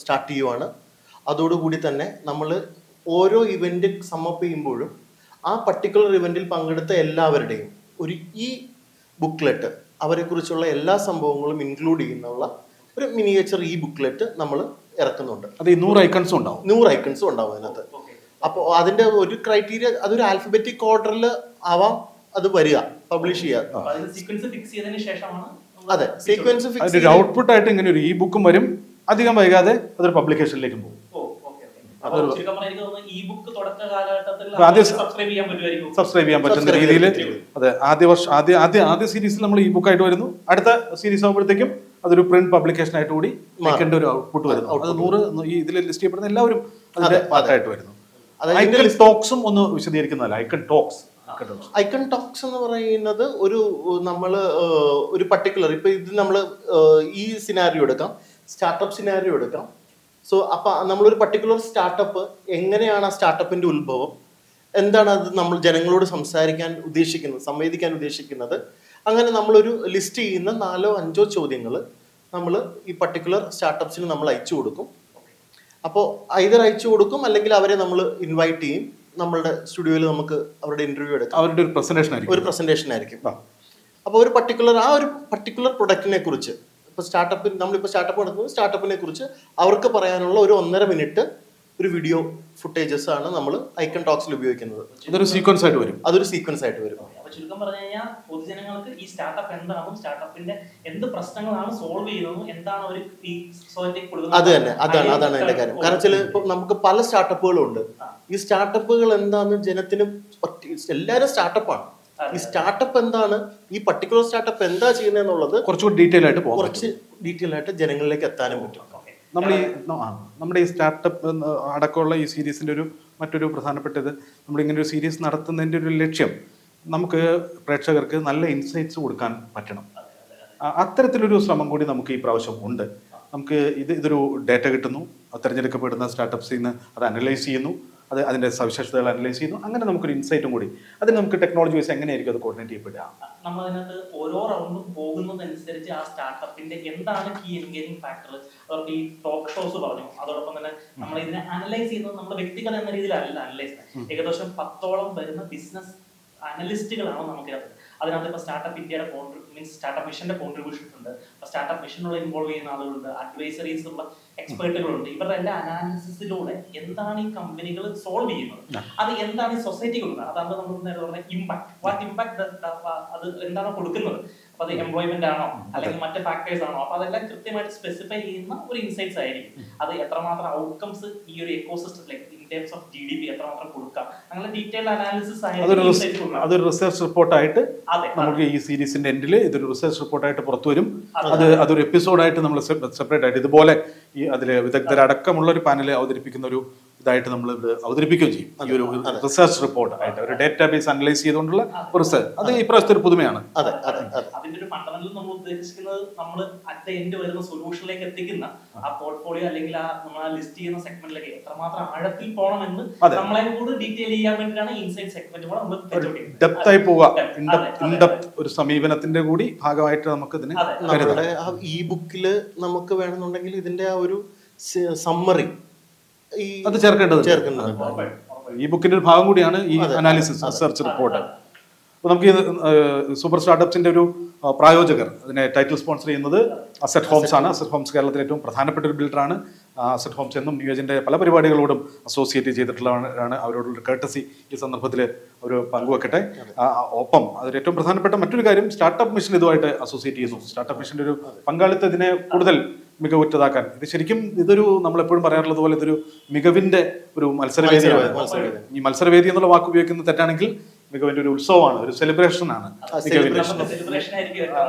Speaker 2: സ്റ്റാർട്ട് ചെയ്യുവാണ്. അതോടുകൂടി തന്നെ നമ്മൾ ഓരോ ഇവന്റ് സമ്മപ്പ് ചെയ്യുമ്പോഴും ആ പർട്ടിക്കുലർ ഇവന്റിൽ പങ്കെടുത്ത എല്ലാവരുടെയും ഒരു ഈ ബുക്ക്ലെറ്റ് അവരെ കുറിച്ചുള്ള എല്ലാ സംഭവങ്ങളും ഇൻക്ലൂഡ് ചെയ്യുന്നുള്ള ഒരു മിനിയേച്ചർ ഈ ബുക്ക്ലെറ്റ് നമ്മൾ ഇറക്കുന്നുണ്ട്.
Speaker 1: അത് നൂറ് ഐക്കൺസും ഉണ്ടാവും.
Speaker 2: നൂറ് ഐക്കൺസും ഉണ്ടാവും അതിനകത്ത്. അപ്പോൾ അതിന്റെ ഒരു ക്രൈറ്റീരിയ അതൊരു ആൽഫബറ്റിക് ഓർഡറിൽ ആവാം അത് വരിക പബ്ലിഷ് ചെയ്യുക. അതെ സീക്വൻസ്
Speaker 1: അതിന്റെ ഒരു ഔട്ട്പുട്ട് ആയിട്ട് ഇങ്ങനെ ഒരു ഇ ബുക്കും വരും. അധികം വൈകാതെ അതൊരു പബ്ലിക്കേഷനിലേക്കും പോകും.
Speaker 3: സബ്സ്ക്രൈബ് ചെയ്യാൻ പറ്റുമായിരിക്കും.
Speaker 1: സബ്സ്ക്രൈബ് ചെയ്യാൻ പറ്റുന്ന രീതിയിൽ അതെ ആദ്യ വർഷം ആദ്യ ആദ്യ ആദ്യ സീരീസിൽ നമ്മൾ ഇ ബുക്കായിട്ട് വരുന്നു. അടുത്ത സീരീസ് ആകുമ്പോഴത്തേക്കും അതൊരു പ്രിന്റ് പബ്ലിക്കേഷൻ ആയിട്ട് കൂടി മാർക്കേണ്ട ഒരു ഔട്ട്പുട്ട് വരുന്നു. അത് നൂറ് ഈ ഇതിൽ ലിസ്റ്റ് ചെയ്യപ്പെടുന്ന എല്ലാവരും അതിന്റെ
Speaker 2: അതെ,
Speaker 1: പാർട്ടായിട്ട് വരുന്നു. ഐക്കൺ ടോക്സും ഒന്ന് വിശദീകരിക്കുന്നതല്ല. ഐക്കൺ ടോക്സ് ഐക്കൺ ടോക്സ്
Speaker 2: എന്ന് പറയുന്നത് ഒരു നമ്മൾ ഒരു പർട്ടിക്കുലർ ഇപ്പൊ ഇത് നമ്മൾ ഈ സിനാരിയോ എടുക്കാം. സ്റ്റാർട്ടപ്പ് സിനാരിയോ എടുക്കാം. സോ അപ്പൊ നമ്മളൊരു പർട്ടിക്കുലർ സ്റ്റാർട്ടപ്പ് എങ്ങനെയാണ് ആ സ്റ്റാർട്ടപ്പിന്റെ ഉത്ഭവം? എന്താണ് അത് നമ്മൾ ജനങ്ങളോട് സംസാരിക്കാൻ ഉദ്ദേശിക്കുന്നത് സംവേദിക്കാൻ ഉദ്ദേശിക്കുന്നത്? അങ്ങനെ നമ്മളൊരു ലിസ്റ്റ് ചെയ്യുന്ന നാലോ അഞ്ചോ ചോദ്യങ്ങൾ നമ്മൾ ഈ പർട്ടിക്കുലർ സ്റ്റാർട്ടപ്സിന് നമ്മൾ അയച്ചു കൊടുക്കും. അപ്പോൾ ഐതർ അയച്ചു കൊടുക്കും അല്ലെങ്കിൽ അവരെ നമ്മൾ ഇൻവൈറ്റ് ചെയ്യും. നമ്മളുടെ സ്റ്റുഡിയോയിൽ നമുക്ക് അവരുടെ ഇന്റർവ്യൂ എടുക്കാം.
Speaker 1: അവരുടെ ഒരു പ്രസന്റേഷൻ ആയിരിക്കും.
Speaker 2: ഒരു പ്രസന്റേഷൻ ആയിരിക്കും. അപ്പോൾ ഒരു പർട്ടിക്കുലർ ആ ഒരു പർട്ടിക്കുലർ പ്രൊഡക്റ്റിനെ കുറിച്ച് ഇപ്പോൾ സ്റ്റാർട്ടപ്പ് നമ്മളിപ്പോൾ സ്റ്റാർട്ടപ്പ് നടത്തുന്നത് സ്റ്റാർട്ടപ്പിനെ കുറിച്ച് അവർക്ക് പറയാനുള്ള ഒരു ഒന്നര മിനിറ്റ് ഒരു വീഡിയോ ഫുട്ടേജസ് ആണ് നമ്മൾ ഐക്കൺ ടോക്സിൽ ഉപയോഗിക്കുന്നത്.
Speaker 1: അതൊരു സീക്വൻസ് ആയിട്ട് വരും.
Speaker 2: അതൊരു സീക്വൻസ് ആയിട്ട് വരും.
Speaker 3: അപ്പൊ ചുരുക്കം പറഞ്ഞു കഴിഞ്ഞാൽ പൊതുജനങ്ങൾക്ക് ഈ സ്റ്റാർട്ടപ്പ് എന്താണെന്നും സ്റ്റാർട്ടപ്പിന്റെ എന്ത് പ്രശ്നങ്ങളാണ് സോൾവ് ചെയ്യുന്നതും എന്താണ് അവർ ഈ സൊസൈറ്റിക്ക്
Speaker 2: അത് തന്നെ അതാണ് അതാണ് എന്റെ കാര്യം. കാരണം വെച്ചാൽ ഇപ്പൊ നമുക്ക് പല സ്റ്റാർട്ടപ്പുകളും ഉണ്ട്. ഈ സ്റ്റാർട്ടപ്പുകൾ എന്താന്ന് ജനത്തിന് എല്ലാരും എല്ലാവരും സ്റ്റാർട്ടപ്പാണ് ഈ സ്റ്റാർട്ടപ്പ് എന്താണ്? ഈ പർട്ടിക്കുലർ സ്റ്റാർട്ടപ്പ് എന്താ ചെയ്യുന്നതെന്നുള്ളത്
Speaker 1: കുറച്ചുകൂടി ഡീറ്റെയിൽ ആയിട്ട് പോകും
Speaker 2: കുറച്ച് ഡീറ്റെയിൽ ആയിട്ട് ജനങ്ങളിലേക്ക് എത്താനും പറ്റും.
Speaker 1: നമ്മൾ ഈ നമ്മുടെ ഈ സ്റ്റാർട്ടപ്പ് അടക്കമുള്ള ഈ സീരീസിന്റെ ഒരു മറ്റൊരു പ്രധാനപ്പെട്ടത് നമ്മൾ ഇങ്ങനെ ഒരു സീരീസ് നടത്തുന്നതിന്റെ ഒരു ലക്ഷ്യം. നമുക്ക് പ്രേക്ഷകർക്ക് നല്ല ഇൻസൈറ്റ്സ് കൊടുക്കാൻ പറ്റണം. അത്തരത്തിലൊരു ശ്രമം കൂടി നമുക്ക് ഈ പ്രാവശ്യം ഉണ്ട്. നമുക്ക് ഇത് ഇതൊരു ഡേറ്റ കിട്ടുന്നു. തിരഞ്ഞെടുക്കപ്പെടുന്ന സ്റ്റാർട്ടപ്സിൽ നിന്ന് അത് അനലൈസ് ചെയ്യുന്നു. അത് അതിന്റെ സവിശേഷതകൾ അനലൈസ് ചെയ്യുന്നു. അങ്ങനെ നമുക്കൊരു ഇൻസൈറ്റും കൂടി. അതിന് നമുക്ക് ടെക്നോളജി വൈസ് എങ്ങനെയായിരിക്കും അത് കോർഡിനേറ്റ് ചെയ്യപ്പെടുക?
Speaker 3: നമ്മൾ അതിനകത്ത് ഓരോ റൗണ്ടും പോകുന്നതനുസരിച്ച് ആ സ്റ്റാർട്ടപ്പിന്റെ എന്താണ് കീ എൻഗേജിംഗ് ഫാക്ടർ അവർക്ക് ഈ ടോക്ക് ഷോസ് പറഞ്ഞു. അതോടൊപ്പം തന്നെ നമ്മൾ ഇതിനെ അനലൈസ് ചെയ്യുന്നത് നമ്മുടെ വ്യക്തികൾ എന്ന രീതിയിലല്ല അനലൈസ് ഏകദേശം പത്തോളം വരുന്ന ബിസിനസ് അനലിസ്റ്റുകളാണ് നമുക്കത് അതിനകത്ത് ഇപ്പോൾ സ്റ്റാർട്ടപ്പ് ഇന്ത്യയുടെ കോൺട്രി മീൻസ് സ്റ്റാർട്ടപ്പ് മിഷന്റെ കോൺട്രിബ്യൂഷൻ ഉണ്ട്. അപ്പോൾ സ്റ്റാർട്ടപ്പ് മിഷനുള്ള ഇൻവോൾവ് ചെയ്യുന്ന ആളുകളുണ്ട്. അഡ്വൈസറീസ് ഉള്ള എക്സ്പേർട്ടുകളുണ്ട് ഇവരുടെ എല്ലാ അനാലിസിസിലൂടെ എന്താണ് ഈ കമ്പനികൾ സോൾവ് ചെയ്യുന്നത്? അത് എന്താണ് ഈ സൊസൈറ്റി കൊടുക്കുന്നത്? അതാണ് നമ്മൾ നേരത്തെ പറഞ്ഞ ഇമ്പാക്ട് വാട്ട് ഇമ്പാക്ട് അത് എന്താണ് കൊടുക്കുന്നത്? അപ്പൊ അത് എംപ്ലോയ്മെന്റ് ആണോ? അല്ലെങ്കിൽ മറ്റ് ഫാക്ടേഴ്സ് ആണോ? അപ്പോൾ അതെല്ലാം കൃത്യമായിട്ട് സ്പെസിഫൈ ചെയ്യുന്ന ഒരു ഇൻസൈറ്റ്സ് ആയിരിക്കും. അത് എത്രമാത്രം ഔട്ട്കംസ് ഈ ഒരു എക്കോസിസ്റ്റത്തിലേക്ക് terms of G D P എത്രമാത്രം കൊടുക്കാം? അങ്ങനെ ഡീറ്റെയിൽ അനാലിസിസ്
Speaker 1: അതൊരു. അതൊരു റിസർച്ച് റിപ്പോർട്ടായിട്ട് നമുക്ക് ഈ സീരീസിന്റെ എൻഡിൽ ഇതൊരു റിസർച്ച് റിപ്പോർട്ടായിട്ട് പുറത്തു വരും. അത്. അതൊരു എപ്പിസോഡായിട്ട് നമ്മൾ സെപ്പറേറ്റ് ആയിട്ട് ഇതുപോലെ ഈ അതിലെ വിദഗ്ധരടക്കമുള്ള ഒരു പാനൽ അവതരിപ്പിക്കുന്ന ഒരു ഇതായിട്ട് നമ്മൾ ഇത് അവതരിപ്പിക്കുകയും ചെയ്യും. ഈ ഒരു റിസർച്ച് റിപ്പോർട്ട് ആയിട്ട് ഒരു ഡേറ്റാബേസ് അനലൈസ് ചെയ്തുകൊണ്ടുള്ള ഒരു റിസർച്ച് അത് ഈ പ്രാവശ്യത്തെ ഒരു പുതുമയാണ്.
Speaker 2: അതെ അതെ അതെ.
Speaker 3: അതിന്റെ ഒരു ഫണ്ടമെന്റൽ നമ്മൾ ഉദ്ദേശിക്കുന്നത് നമ്മൾ അറ്റ് ദ എൻഡ് വരുന്ന സൊല്യൂഷനിലേക്ക് എത്തിക്കുന്ന ആ പോർട്ട്ഫോളിയോ അല്ലെങ്കിൽ ആ നമ്മൾ ലിസ്റ്റ് ചെയ്യുന്ന സെഗ്മെന്റിലേക്ക് എത്രമാത്രം ആഴത്തിൽ പോകണമെന്ന്
Speaker 1: എന്ന്
Speaker 3: നമ്മളെ കൂടി ഡീറ്റെയിൽ ചെയ്യാൻ വേണ്ടിയിട്ടാണ് ഇൻസൈറ്റ് സെഗ്മെന്റ് കൂടെ നമ്മൾ.
Speaker 1: ഡെപ്ത് ആയി പോവുക. ഇൻഡെപ്ത് ഒരു സമീപനത്തിന്റെ കൂടി ഭാഗമായിട്ട് നമുക്ക് ഇതിന്
Speaker 2: നമ്മുടെ ആ ഇ ബുക്കിൽ നമുക്ക് വേണമെന്നുണ്ടെങ്കിൽ ഇതിന്റെ ആ ഒരു സമ്മറി ഈ
Speaker 1: അത് ചേർക്കേണ്ടത്
Speaker 2: ചേർക്കുന്നത്.
Speaker 1: ഈ ബുക്കിന്റെ ഒരു ഭാഗം കൂടിയാണ് ഈ അനാലിസിസ് റിസർച്ച് റിപ്പോർട്ട്. അപ്പോൾ നമുക്ക് ഈ സൂപ്പർ സ്റ്റാർട്ടപ്സിന്റെ ഒരു പ്രായോജകർ അതിനെ ടൈറ്റിൽ സ്പോൺസർ ചെയ്യുന്നത് അസറ്റ് ഹോംസ് ആണ്. അസറ്റ് ഹോംസ് കേരളത്തിലെ ഏറ്റവും പ്രധാനപ്പെട്ട ഒരു ബിൽഡറാണ് അസറ്റ് ഹോംസ് എന്നും നിയോജന്റെ പല പരിപാടികളോടും അസോസിയേറ്റ് ചെയ്തിട്ടുള്ളതാണ് അവരോടുള്ള കേട്ടസി ഈ സന്ദർഭത്തിൽ അവർ പങ്കുവെക്കട്ടെ. ഒപ്പം അതിൽ ഏറ്റവും പ്രധാനപ്പെട്ട മറ്റൊരു കാര്യം സ്റ്റാർട്ടപ്പ് മിഷൻ ഇതുമായിട്ട് അസോസിയേറ്റ് ചെയ്യുന്നു. സ്റ്റാർട്ടപ്പ് മിഷന്റെ ഒരു പങ്കാളിത്തം ഇതിനെ കൂടുതൽ മികവുറ്റതാക്കാൻ. ഇത് ശരിക്കും ഇതൊരു നമ്മൾ എപ്പോഴും പറയാറുള്ളത് പോലെ ഇതൊരു മികവിന്റെ ഒരു മത്സരവേദിയാണ്.
Speaker 2: മത്സരവേദി.
Speaker 1: ഈ മത്സരവേദി എന്നുള്ള വാക്ക് ഉപയോഗിക്കുന്നത് തെറ്റാണെങ്കിൽ മികവിന്റെ ഒരു ഉത്സവമാണ് ഒരു സെലിബ്രേഷൻ. ആണ്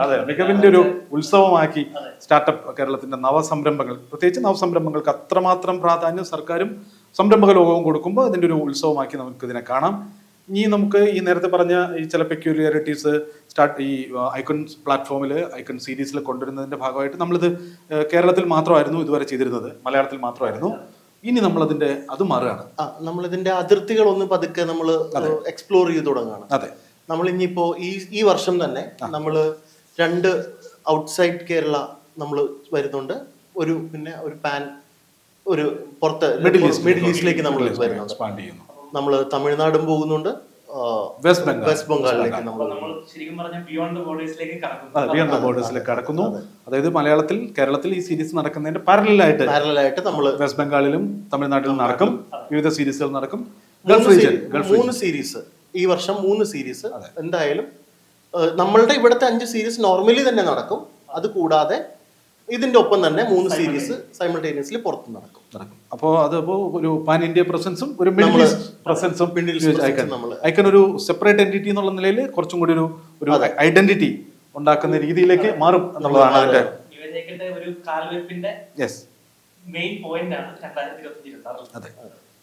Speaker 1: അതെ. മികവിന്റെ ഒരു ഉത്സവമാക്കി സ്റ്റാർട്ടപ്പ് കേരളത്തിന്റെ നവസംരംഭങ്ങൾ. പ്രത്യേകിച്ച് നവസംരംഭങ്ങൾക്ക് അത്രമാത്രം പ്രാധാന്യം സർക്കാരും സംരംഭക ലോകവും കൊടുക്കുമ്പോൾ അതിന്റെ ഒരു ഉത്സവമാക്കി നമുക്ക് ഇതിനെ കാണാം. ഇനി നമുക്ക് ഈ നേരത്തെ പറഞ്ഞ ഈ ചില പെക്യൂരിയാരിറ്റീസ് സ്റ്റാർട്ട് ഈ ഐക്കൺ പ്ലാറ്റ്ഫോമിൽ ഐക്കൺ സീരീസിൽ കൊണ്ടുവരുന്നതിന്റെ ഭാഗമായിട്ട് നമ്മളിത് കേരളത്തിൽ മാത്രമായിരുന്നു ഇതുവരെ ചെയ്തിരുന്നത്. മലയാളത്തിൽ മാത്രമായിരുന്നു. ഇനി നമ്മൾ അതിന്റെ അത് മാറുകയാണ്.
Speaker 2: ആ നമ്മൾ ഇതിന്റെ അതിർത്തികൾ ഒന്ന് പതുക്കെ നമ്മൾ എക്സ്പ്ലോർ ചെയ്ത് തുടങ്ങുകയാണ്.
Speaker 1: അതെ.
Speaker 2: നമ്മൾ ഇനിയിപ്പോ ഈ ഈ വർഷം തന്നെ നമ്മൾ രണ്ട് ഔട്ട്സൈഡ് കേരള നമ്മൾ വരുന്നുണ്ട്. ഒരു പിന്നെ ഒരു പാൻ ഒരു പുറത്ത്
Speaker 1: മിഡിൽ ഈസ്റ്റ്
Speaker 2: മിഡിൽ ഈസ്റ്റിലേക്ക് നമ്മൾ വരുന്നുണ്ട്. നമ്മൾ തമിഴ്നാടും പോകുന്നുണ്ട്
Speaker 1: വെസ്റ്റ്
Speaker 2: ബംഗാളിലേക്ക് നമ്മൾ
Speaker 3: ബിയോണ്ട് ബോർഡേഴ്സിലേക്ക്
Speaker 1: കടക്കുന്നു. അതായത് മലയാളത്തിൽ കേരളത്തിൽ ഈ സീരീസ് നടക്കുന്നതിന്റെ പാരലായിട്ട്
Speaker 2: പാരലായിട്ട് നമ്മൾ
Speaker 1: വെസ്റ്റ് ബംഗാളിലും തമിഴ്നാട്ടിലും നടക്കും. വിവിധ സീരീസുകൾ നടക്കും. ഗൾഫ് റീജിയൻ
Speaker 2: മൂന്ന് സീരീസ് ഈ വർഷം മൂന്ന് സീരീസ് എന്തായാലും നമ്മളുടെ ഇവിടുത്തെ അഞ്ച് സീരീസ് നോർമലി തന്നെ നടക്കും. അത് കൂടാതെ ഇതിന്റെ ഒപ്പം തന്നെ മൂന്ന് സീരീസ് സൈമിൾട്ടേനിയസ്ലി പുറത്ത് നടക്കും.
Speaker 1: നടക്കും. അപ്പോൾ അതിപ്പോ ഒരു പാൻ ഇന്ത്യ പ്രസൻസും ഒരു മിഡിൽ പ്രസൻസും ഐക്കൺ. ഒരു സെപ്പറേറ്റ് എന്റിറ്റി എന്നുള്ള നിലയിൽ കുറച്ചും കൂടി ഒരു ഒരു ഐഡന്റിറ്റി ഉണ്ടാക്കുന്ന രീതിയിലേക്ക് മാറും എന്നുള്ളതാണ് അതിന്റെ അതെ.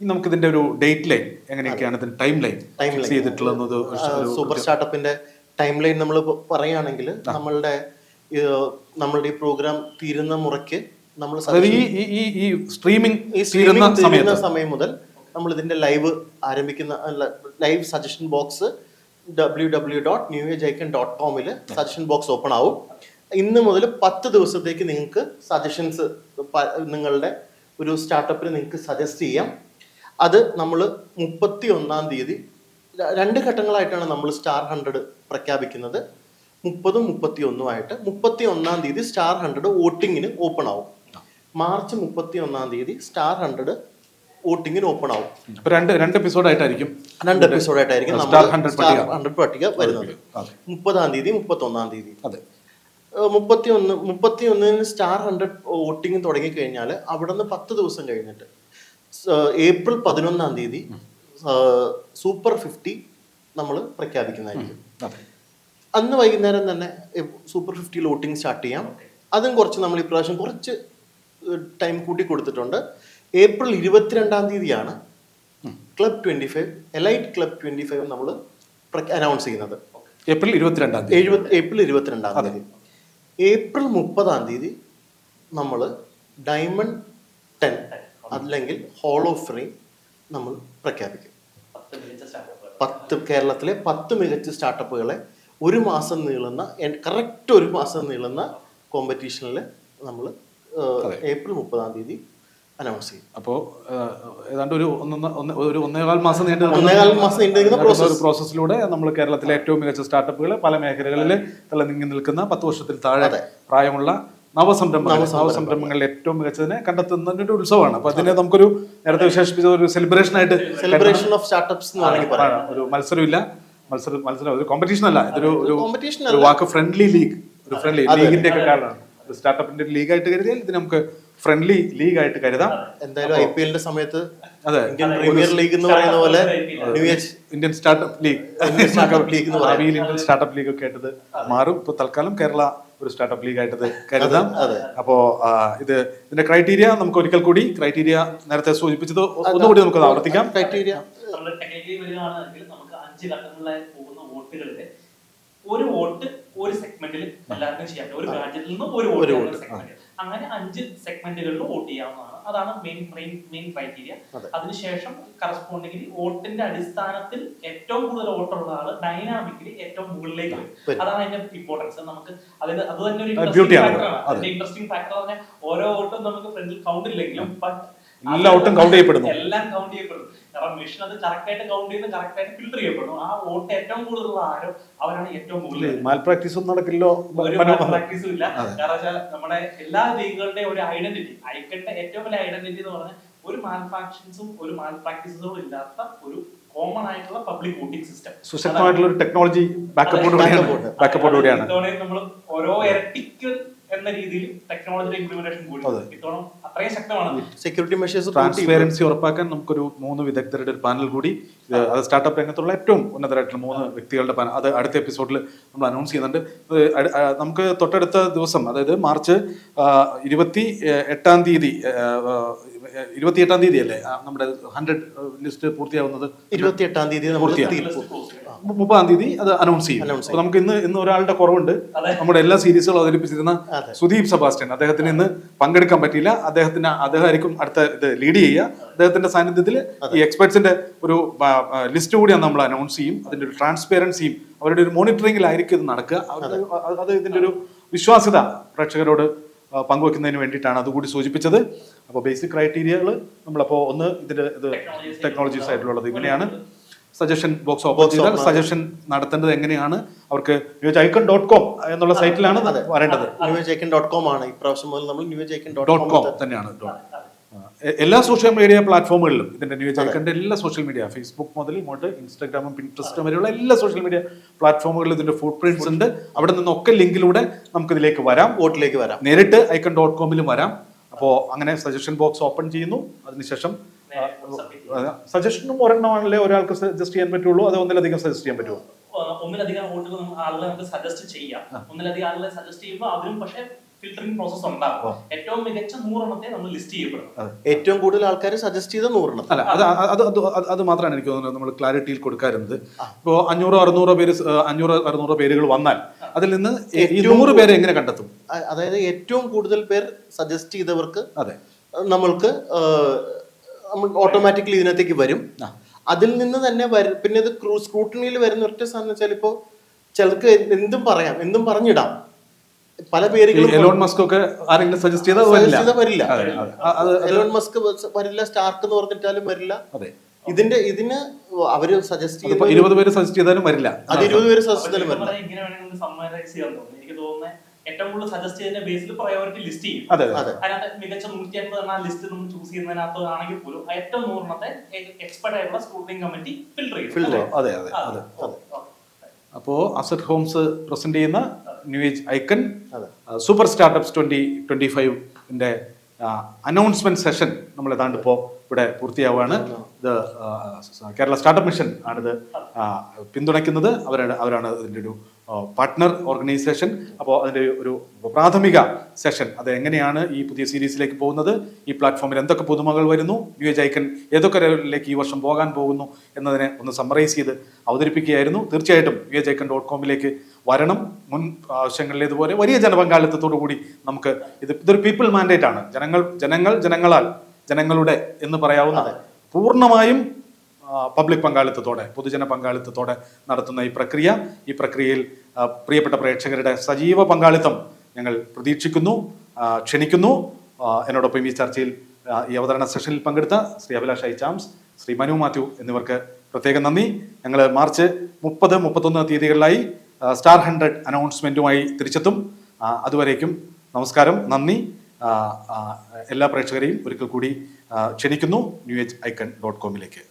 Speaker 1: ഇനി നമുക്ക് ഇതിന്റെ ഒരു ഡേറ്റ് ലൈൻ എങ്ങനെയൊക്കെയാണ് ഇതിന്റെ ടൈം ലൈൻ ചെയ്തിട്ടുള്ളത്?
Speaker 2: സൂപ്പർ സ്റ്റാർട്ടപ്പിന്റെ ടൈം ലൈൻ നമ്മൾ പറയുകയാണെങ്കിൽ നമ്മളുടെ നമ്മളുടെ ഈ പ്രോഗ്രാം തീരുന്ന മുറയ്ക്ക് നമ്മൾ
Speaker 1: സ്ട്രീമിംഗ് തീരുന്ന
Speaker 2: സമയം മുതൽ നമ്മൾ ഇതിന്റെ ലൈവ് ആരംഭിക്കുന്ന live suggestion box W W dot new age icon dot കോമിൽ suggestion box open ആവും. ഇന്ന് മുതൽ പത്ത് ദിവസത്തേക്ക് നിങ്ങൾക്ക് സജഷൻസ് നിങ്ങളുടെ ഒരു സ്റ്റാർട്ടപ്പിന് നിങ്ങൾക്ക് സജസ്റ്റ് ചെയ്യാം. അത് നമ്മൾ മുപ്പത്തി ഒന്നാം തീയതി രണ്ട് ഘട്ടങ്ങളായിട്ടാണ് നമ്മൾ സ്റ്റാർ ഹൺഡ്രഡ് പ്രഖ്യാപിക്കുന്നത്. മുപ്പതും മുപ്പത്തി ഒന്നുമായിട്ട് മുപ്പത്തി ഒന്നാം തീയതി സ്റ്റാർ ഹൺഡ്രഡ് വോട്ടിങ്ങിന് ഓപ്പൺ ആവും. മാർച്ച് മുപ്പത്തി ഒന്നാം തീയതി സ്റ്റാർ ഹൺഡ്രഡ് വോട്ടിങ്ങിന് ഓപ്പൺ ആവും.
Speaker 1: രണ്ട് രണ്ട് എപ്പിസോഡായിട്ടായിരിക്കും
Speaker 2: രണ്ട് എപ്പിസോഡായിട്ടായിരിക്കും
Speaker 1: സ്റ്റാർ 100 പട്ടിക.
Speaker 2: ഹൺഡ്രഡ് പട്ടിക വരുന്നത്. മുപ്പതാം തീയതി മുപ്പത്തി ഒന്നാം തീയതി.
Speaker 1: അതെ.
Speaker 2: മുപ്പത്തി ഒന്ന് മുപ്പത്തി ഒന്നിന് സ്റ്റാർ ഹൺഡ്രഡ് വോട്ടിംഗ് തുടങ്ങി കഴിഞ്ഞാൽ അവിടെ നിന്ന് പത്ത് ദിവസം കഴിഞ്ഞിട്ട് ഏപ്രിൽ പതിനൊന്നാം തീയതി സൂപ്പർ ഫിഫ്റ്റി നമ്മൾ പ്രഖ്യാപിക്കുന്നതായിരിക്കും. അന്ന് വൈകുന്നേരം തന്നെ സൂപ്പർ ഫിഫ്റ്റിയിൽ വോട്ടിംഗ് സ്റ്റാർട്ട് ചെയ്യാം. അതും കുറച്ച് നമ്മൾ ഇപ്രാവശ്യം കുറച്ച് ടൈം കൂട്ടി കൊടുത്തിട്ടുണ്ട്. ഏപ്രിൽ ഇരുപത്തിരണ്ടാം തീയതിയാണ് club twenty five elite club twenty five നമ്മൾ അനൗൺസ് ചെയ്യുന്നത്.
Speaker 1: ഏപ്രിൽ ഇരുപത്തിരണ്ടാം തീയതി.
Speaker 2: ഏപ്രിൽ ഇരുപത്തിരണ്ടാം തീയതി. ഏപ്രിൽ മുപ്പതാം തീയതി നമ്മൾ ഡയമണ്ട് ടെൻ അല്ലെങ്കിൽ ഹോൾ ഓഫ് ഫ്രെയിം നമ്മൾ പ്രഖ്യാപിക്കും.
Speaker 3: പത്ത്
Speaker 2: കേരളത്തിലെ പത്ത് മികച്ച സ്റ്റാർട്ടപ്പുകളെ ഒരു മാസം നീളുന്ന കറക്റ്റ് ഒരു മാസം നീളുന്ന കോമ്പറ്റീഷനിൽ നമ്മൾ ഏപ്രിൽ മുപ്പതാം തീയതി അനൗൺസ് ചെയ്യും.
Speaker 1: അപ്പോ ഏഹ്, ഏതാണ്ട് ഒരു ഒരു ഒന്നേകാൽ മാസം നീണ്ടു
Speaker 2: ഒന്നേകാൽ മാസം നീണ്ടു
Speaker 1: പ്രോസസ്സിലൂടെ നമ്മൾ കേരളത്തിലെ ഏറ്റവും മികച്ച സ്റ്റാർട്ടപ്പുകൾ പല മേഖലകളിൽ തിളങ്ങി നിൽക്കുന്ന പത്ത് വർഷത്തിൽ താഴെ പ്രായമുള്ള നവസംരംഭങ്ങൾ നവസംരംഭങ്ങളിൽ ഏറ്റവും മികച്ചതിനെ കണ്ടെത്തുന്നതിന്റെ ഒരു ഉത്സവമാണ്. അപ്പൊ അതിനെ നമുക്കൊരു നേരത്തെ വിശേഷിപ്പിച്ച ഒരു സെലിബ്രേഷൻ ആയിട്ട്
Speaker 2: സെലിബ്രേഷൻ ഓഫ് സ്റ്റാർട്ടപ്സ്
Speaker 1: ഒരു മത്സരമില്ല. മത്സരം മത്സരം. ഒരു കോമ്പറ്റീഷൻ അല്ല. ഇതൊരു ഒരു വാക്ക് ഫ്രണ്ട്ലി ലീഗ് ഒരു ഫ്രണ്ട്ലി ലീഗിന്റെ ഒക്കെ കാരണമാണ്. ഒരു ലീഗ് ആയിട്ട് കരുതിയാൽ ഇത് നമുക്ക് ഫ്രണ്ട്ലി ലീഗ് ആയിട്ട് കരുതാം.
Speaker 2: എന്തായാലും ഐ പി എല്ലിന്റെ സമയത്ത്
Speaker 1: അതെ.
Speaker 2: ഇന്ത്യൻ പ്രീമിയർ ലീഗ് എന്ന് പറയുന്ന പോലെ
Speaker 1: Indian startup league
Speaker 2: startup league
Speaker 1: ഭാവിയിൽ ഇന്ത്യൻ സ്റ്റാർട്ടപ്പ് ലീഗ് ഒക്കെ ആയിട്ടത് മാറും. ഇപ്പൊ തൽക്കാലം കേരള ഒരു സ്റ്റാർട്ടപ്പ് ലീഗ് ആയിട്ടത് കരുതാം.
Speaker 2: അതെ.
Speaker 1: അപ്പോ ഇത് ഇതിന്റെ ക്രൈറ്റീരിയ നമുക്ക് ഒരിക്കൽ കൂടി ക്രൈറ്റീരിയ നേരത്തെ സൂചിപ്പിച്ചത് ഒന്നുകൂടി നമുക്ക് ആവർത്തിക്കാം.
Speaker 2: ക്രൈറ്റീരിയ
Speaker 3: അഞ്ച് ഘട്ടങ്ങളിലായി പോകുന്ന വോട്ടുകളിൽ ഒരു വോട്ട് ഒരു സെഗ്മെന്റിൽ എല്ലാവർക്കും ചെയ്യാൻ ഒരു ബ്രാഞ്ചിൽ നിന്ന് ഒരു വോട്ട്. സെഗ്മെന്റ് അങ്ങനെ അഞ്ച് സെഗ്മെന്റുകളിൽ വോട്ട് ചെയ്യാവുന്നതാണ്. അതാണ് മെയിൻ മെയിൻ മെയിൻ ക്രൈറ്റീരിയ അതിനുശേഷം കറസ്പോണ്ടിങ്ങിൽ വോട്ടിന്റെ അടിസ്ഥാനത്തിൽ ഏറ്റവും കൂടുതൽ വോട്ടുള്ള ആൾ ഡൈനാമിക്കലി ഏറ്റവും മുകളിലേക്ക് വരും. അതാണ് അതിന്റെ ഇമ്പോർട്ടൻസ് നമുക്ക് അതായത് അത് തന്നെ ഒരു
Speaker 1: ഇൻട്രസ്റ്റിംഗ്.
Speaker 3: ഫാക്ടറാണ്. അതിന്റെ ഇൻട്രസ്റ്റിംഗ് ഫാക്ടർ പറഞ്ഞാൽ ഓരോ വോട്ടും നമുക്ക് ഫ്രണ്ടിൽ കൗണ്ട് ഇല്ലെങ്കിലും ബട്ട്
Speaker 1: എല്ലാ വോട്ടും count ചെയ്യപ്പെടുന്നു.
Speaker 3: എല്ലാം കൗണ്ട് ചെയ്യപ്പെടും കാരണം മെഷീൻ അത് കറക്റ്റ് ആയിട്ട് കൗണ്ട് ചെയ്ത് കറക്റ്റ് ആയിട്ട് ഫിൽട്ടർ ചെയ്യപ്പെടും ആ വോട്ട് ഏറ്റവും കൂടുതലുള്ള ആരോ അവരാണ് ഏറ്റവും കൂടുതൽ.
Speaker 1: മാൽ പ്രാക്ടീസ് ഒന്നും നടക്കില്ലോ
Speaker 3: ഒരു പ്രാക്ടീസും ഇല്ല. കാരണം വെച്ചാൽ നമ്മുടെ എല്ലാ ലീഗുകളുടെയും ഒരു ഐഡന്റിറ്റി ഐക്കന്റെ ഏറ്റവും വലിയ ഐഡന്റിറ്റി എന്ന് പറഞ്ഞാൽ ഒരു മാൽഫാക്ഷൻസും ഒരു മാൽ പ്രാക്ടീസുകളും ഇല്ലാത്ത ഒരു കോമൺ ആയിട്ടുള്ള പബ്ലിക് വോട്ടിംഗ് സിസ്റ്റം
Speaker 1: സുശക്തമായിട്ടുള്ള ഒരു ടെക്നോളജി ബാക്കപ്പോട്
Speaker 3: നമ്മൾ ഓരോ ഇരട്ടിക്ക് എന്ന രീതിയിൽ ടെക്നോളജിയുടെ ഇംപ്ലിമെന്റേഷൻ കൂടി.
Speaker 1: ഇത്തോളം
Speaker 3: ഇത്തവണ അത്രയും ശക്തമാണ്
Speaker 2: സെക്യൂരിറ്റി മെഷേഴ്സ്
Speaker 1: ട്രാൻസ്പെറൻസി ഉറപ്പാക്കാൻ നമുക്കൊരു മൂന്ന് വിദഗ്ധരുടെ ഒരു പാനൽ കൂടി അത് സ്റ്റാർട്ടപ്പ് രംഗത്തുള്ള ഏറ്റവും ഉന്നതരായിട്ടുള്ള മൂന്ന് വ്യക്തികളുടെ പാനൽ അത് അടുത്ത എപ്പിസോഡിൽ നമ്മൾ അനൗൺസ് ചെയ്യുന്നുണ്ട്. നമുക്ക് തൊട്ടടുത്ത ദിവസം അതായത് മാർച്ച് ആ, ഇരുപത്തി എട്ടാം തീയതി ഇരുപത്തി എട്ടാം തീയതി അല്ലേ? നമ്മുടെ ഹൺഡ്രഡ് ലിസ്റ്റ് പൂർത്തിയാവുന്നത്
Speaker 2: ഇരുപത്തി എട്ടാം തീയതി
Speaker 1: പൂർത്തിയാവും. മുപ്പതാം തീയതി അത് അനൗൺസ് ചെയ്യും. അപ്പൊ നമുക്ക് ഇന്ന് ഇന്ന് ഒരാളുടെ കുറവുണ്ട്. നമ്മുടെ എല്ലാ സീരീസുകളും അവതരിപ്പിച്ചിരുന്ന. സുദീപ് സെബാസ്റ്റ്യൻ. അദ്ദേഹത്തിന് ഇന്ന് പങ്കെടുക്കാൻ പറ്റിയില്ല. അദ്ദേഹത്തിന് അദ്ദേഹമായിരിക്കും അടുത്ത ഇത് ലീഡ് ചെയ്യുക. അദ്ദേഹത്തിന്റെ സാന്നിധ്യത്തിൽ ഈ എക്സ്പെർട്സിന്റെ ഒരു ലിസ്റ്റ് കൂടി നമ്മൾ അനൗൺസ് ചെയ്യും. അതിന്റെ ഒരു ട്രാൻസ്പെറൻസിയും അവരുടെ ഒരു മോണിറ്ററിംഗിലായിരിക്കും ഇത് നടക്കുക. അത് ഇതിന്റെ ഒരു വിശ്വാസ്യത പ്രേക്ഷകരോട് പങ്കുവെക്കുന്നതിന് വേണ്ടിയിട്ടാണ് അതുകൂടി സൂചിപ്പിച്ചത്. അപ്പോൾ ബേസിക് ക്രൈറ്റീരിയകൾ നമ്മളപ്പോൾ ഒന്ന് ഇതിന്റെ ഇത് ടെക്നോളജീസ് ആയിട്ടുള്ളത് ഇങ്ങനെയാണ്. സജഷൻ ബോക്സ് ഓപ്പൺ ചെയ്താൽ സജഷൻ നടത്തേണ്ടത് എങ്ങനെയാണ്? അവർക്ക് ന്യൂസ് ഐക്കൺ ഡോട്ട് കോം എന്നുള്ള സൈറ്റിലാണ്. വരേണ്ടത്.
Speaker 2: ന്യൂ ഐക്കൺ ഡോട്ട് കോം ആണ്. ഇപ്രാവശ്യം മുതൽ നമ്മൾ new age icon
Speaker 1: dot com തന്നെയാണ് എല്ലാ സോഷ്യൽ മീഡിയ പ്ലാറ്റ്ഫോമുകളിലും ഇതിന്റെ ന്യൂസ് ഐക്കന്റെ എല്ലാ സോഷ്യൽ മീഡിയ ഫേസ്ബുക്ക് മുതൽ ഇങ്ങോട്ട് ഇൻസ്റ്റാഗ്രാമും പിൻട്രസ്റ്റും വരെയുള്ള എല്ലാ സോഷ്യൽ മീഡിയ പ്ലാറ്റ്ഫോമുകളിലും ഇതിന്റെ ഫുട് പ്രിന്റ്സ് ഉണ്ട്. അവിടെ നിന്നൊക്കെ ലിങ്കിലൂടെ നമുക്ക് ഇതിലേക്ക് വരാം.
Speaker 2: വോട്ടിലേക്ക് വരാം.
Speaker 1: നേരിട്ട് ഐക്കൺ ഡോട്ട് കോമിലും വരാം. അപ്പോൾ അങ്ങനെ സജഷൻ ബോക്സ് ഓപ്പൺ ചെയ്യുന്നു. അതിനുശേഷം. സജഷനും ഒരെണ്ണമാണല്ലേ ഒരാൾക്ക് സജസ്റ്റ് ചെയ്യാൻ പറ്റുള്ളൂ? അതോ ഒന്നിലധികം സജസ്റ്റ് ചെയ്യാൻ പറ്റുമോ
Speaker 3: ഒന്നിലധികം വോട്ടുകൾ നമുക്ക് ആളുകളെ നമുക്ക് സജസ്റ്റ് ചെയ്യാം. ഒന്നിലധികം ആളുകളെ സജസ്റ്റ് ചെയ്യുമ്പോൾ അവരും പക്ഷേ ഫിൽട്ടറിംഗ് പ്രോസസ് ഉണ്ടാകും ഏറ്റവും മികച്ച നൂറെണ്ണത്തെ നമ്മൾ ലിസ്റ്റ് ചെയ്യപ്പെടും.
Speaker 2: ഏറ്റവും കൂടുതൽ ആൾക്കാർ സജസ്റ്റ് ചെയ്ത നൂറെണ്ണം
Speaker 1: അല്ല അത് അത് അത് അത് മാത്രമാണ് എനിക്ക് തോന്നുന്നത് നമ്മൾ ക്ലാരിറ്റിയിൽ കൊടുക്കാറുണ്ട്. ഇപ്പോൾ അഞ്ഞൂറോ അറുന്നൂറോ പേര് അഞ്ഞൂറോ അറുന്നൂറോ പേരുകൾ വന്നാൽ അതിൽ നിന്ന് ഈ നൂറ് പേരെ എങ്ങനെ കണ്ടെത്തും?
Speaker 2: അതായത് ഏറ്റവും കൂടുതൽ പേർ സജസ്റ്റ് ചെയ്തവർക്ക്
Speaker 1: അതെ.
Speaker 2: നമ്മൾക്ക് നമ്മൾ ഓട്ടോമാറ്റിക്കലി ഇതിനകത്തേക്ക് വരും. അതിൽ നിന്ന് തന്നെ വരും പിന്നെ ഇത് സ്ക്രൂട്ടണിയിൽ വരുന്ന ഒറ്റ സാധനം വെച്ചാൽ ഇപ്പോൾ ചിലർക്ക് എന്തും പറയാം എന്തും പറഞ്ഞിടാം. പല പേരുകളും
Speaker 1: എലോൺ മസ്ക് ഒക്കെ ആരെങ്കിലും സജസ്റ്റ് ചെയ്താൽ വരില്ല. അതെ, അതെ. അത്
Speaker 2: എലോൺ മസ്ക് വരില്ല സ്റ്റാർക്ക് എന്ന് പറഞ്ഞിട്ടാലും വരില്ല.
Speaker 1: അതെ.
Speaker 2: ഇതിന്റെ ഇതിന് അവർ സജസ്റ്റ് ചെയ്ത്
Speaker 1: ഇരുപത് പേര് സജസ്റ്റ് ചെയ്താലും വരില്ല.
Speaker 2: അത് ഇരുപത് പേര് സജസ്റ്റ് ചെയ്താലും
Speaker 3: എനിക്ക് വരില്ല ഏറ്റവും കൂടുതൽ സജസ്റ്റ് ചെയ്യുന്ന ബേസിൽ പ്രയോറിറ്റി ലിസ്റ്റ് ചെയ്യും.
Speaker 1: അതെ അതെ.
Speaker 2: അതെ.
Speaker 3: അതിനകത്ത് മികച്ച നൂറ്റി അൻപത് എണ്ണ ലിസ്റ്റ് നമ്മൾ ചൂസ് ചെയ്യുന്നതിനകത്ത് ആണെങ്കിൽ പോലും ഏറ്റവും നൂറെണ്ണത്തെ എക്സ്പെർട്ട് ആയിട്ടുള്ള സ്ക്രൂട്ടിംഗ് കമ്മിറ്റി ഫിൽട്ടർ ചെയ്യും?
Speaker 1: അതെ അതെ അതെ. അപ്പോൾ അസറ്റ് ഹോംസ് പ്രസന്റ് ചെയ്യുന്ന ന്യൂ ഏജ് ഐക്കൺ
Speaker 2: അതെ.
Speaker 1: സൂപ്പർ സ്റ്റാർട്ടപ്സ് ട്വന്റി ട്വന്റി ഫൈവിന്റെ അനൗൺസ്മെന്റ് സെഷൻ നമ്മൾ ഏതാണ്ട് ഇപ്പോൾ ഇവിടെ പൂർത്തിയാവുകയാണ്. ഇത് കേരള സ്റ്റാർട്ടപ്പ് മിഷൻ ആണിത് പിന്തുണയ്ക്കുന്നത്. അവരാണ് അവരാണ് ഇതിന്റെ ഒരു പാർട്ട്ണർ ഓർഗനൈസേഷൻ അപ്പോൾ അതിന്റെ ഒരു പ്രാഥമിക സെഷൻ അത് എങ്ങനെയാണ് ഈ പുതിയ സീരീസിലേക്ക് പോകുന്നത്? ഈ പ്ലാറ്റ്ഫോമിൽ എന്തൊക്കെ പുതുമകൾ വരുന്നു? യു എച്ച് ജൈക്കൻ ഏതൊക്കെ ലെവലിലേക്ക് ഈ വർഷം പോകാൻ പോകുന്നു എന്നതിനെ ഒന്ന് സമ്മറൈസ് ചെയ്ത് അവതരിപ്പിക്കുകയായിരുന്നു. തീർച്ചയായിട്ടും യു എച്ച് ജൈക്കൻ ഡോട്ട് കോമിലേക്ക് വരണം. മുൻ ആവശ്യങ്ങളിലേതുപോലെ വലിയ ജനപങ്കാളിത്തത്തോടു കൂടി നമുക്ക് ഇത് ഇതൊരു പീപ്പിൾ മാൻഡേറ്റ് ആണ്. ജനങ്ങൾ ജനങ്ങൾ ജനങ്ങളാൽ ജനങ്ങളുടെ എന്ന് പറയാവുന്നത് പൂർണമായും പബ്ലിക് പങ്കാളിത്തത്തോടെ പൊതുജന പങ്കാളിത്തത്തോടെ നടത്തുന്ന ഈ പ്രക്രിയ. ഈ പ്രക്രിയയിൽ പ്രിയപ്പെട്ട പ്രേക്ഷകരുടെ സജീവ പങ്കാളിത്തം ഞങ്ങൾ പ്രതീക്ഷിക്കുന്നു ക്ഷണിക്കുന്നു. എന്നോടൊപ്പം ഈ ചർച്ചയിൽ ഈ അവതരണ സെഷനിൽ പങ്കെടുത്ത ശ്രീ അഭിലാഷ് ഐ ചാംസ് ശ്രീ മനു മാത്യു എന്നിവർക്ക് പ്രത്യേകം നന്ദി. ഞങ്ങൾ മാർച്ച് മുപ്പത് മുപ്പത്തൊന്ന് തീയതികളിലായി സ്റ്റാർ ഹൺഡ്രഡ് അനൗൺസ്മെന്റുമായി തിരിച്ചെത്തും. അതുവരേക്കും നമസ്കാരം നന്ദി. എല്ലാ പ്രേക്ഷകരെയും ഒരിക്കൽ കൂടി ക്ഷണിക്കുന്നു ന്യൂ ഏജ് ഐക്കൺ ഡോട്ട് കോമിലേക്ക്.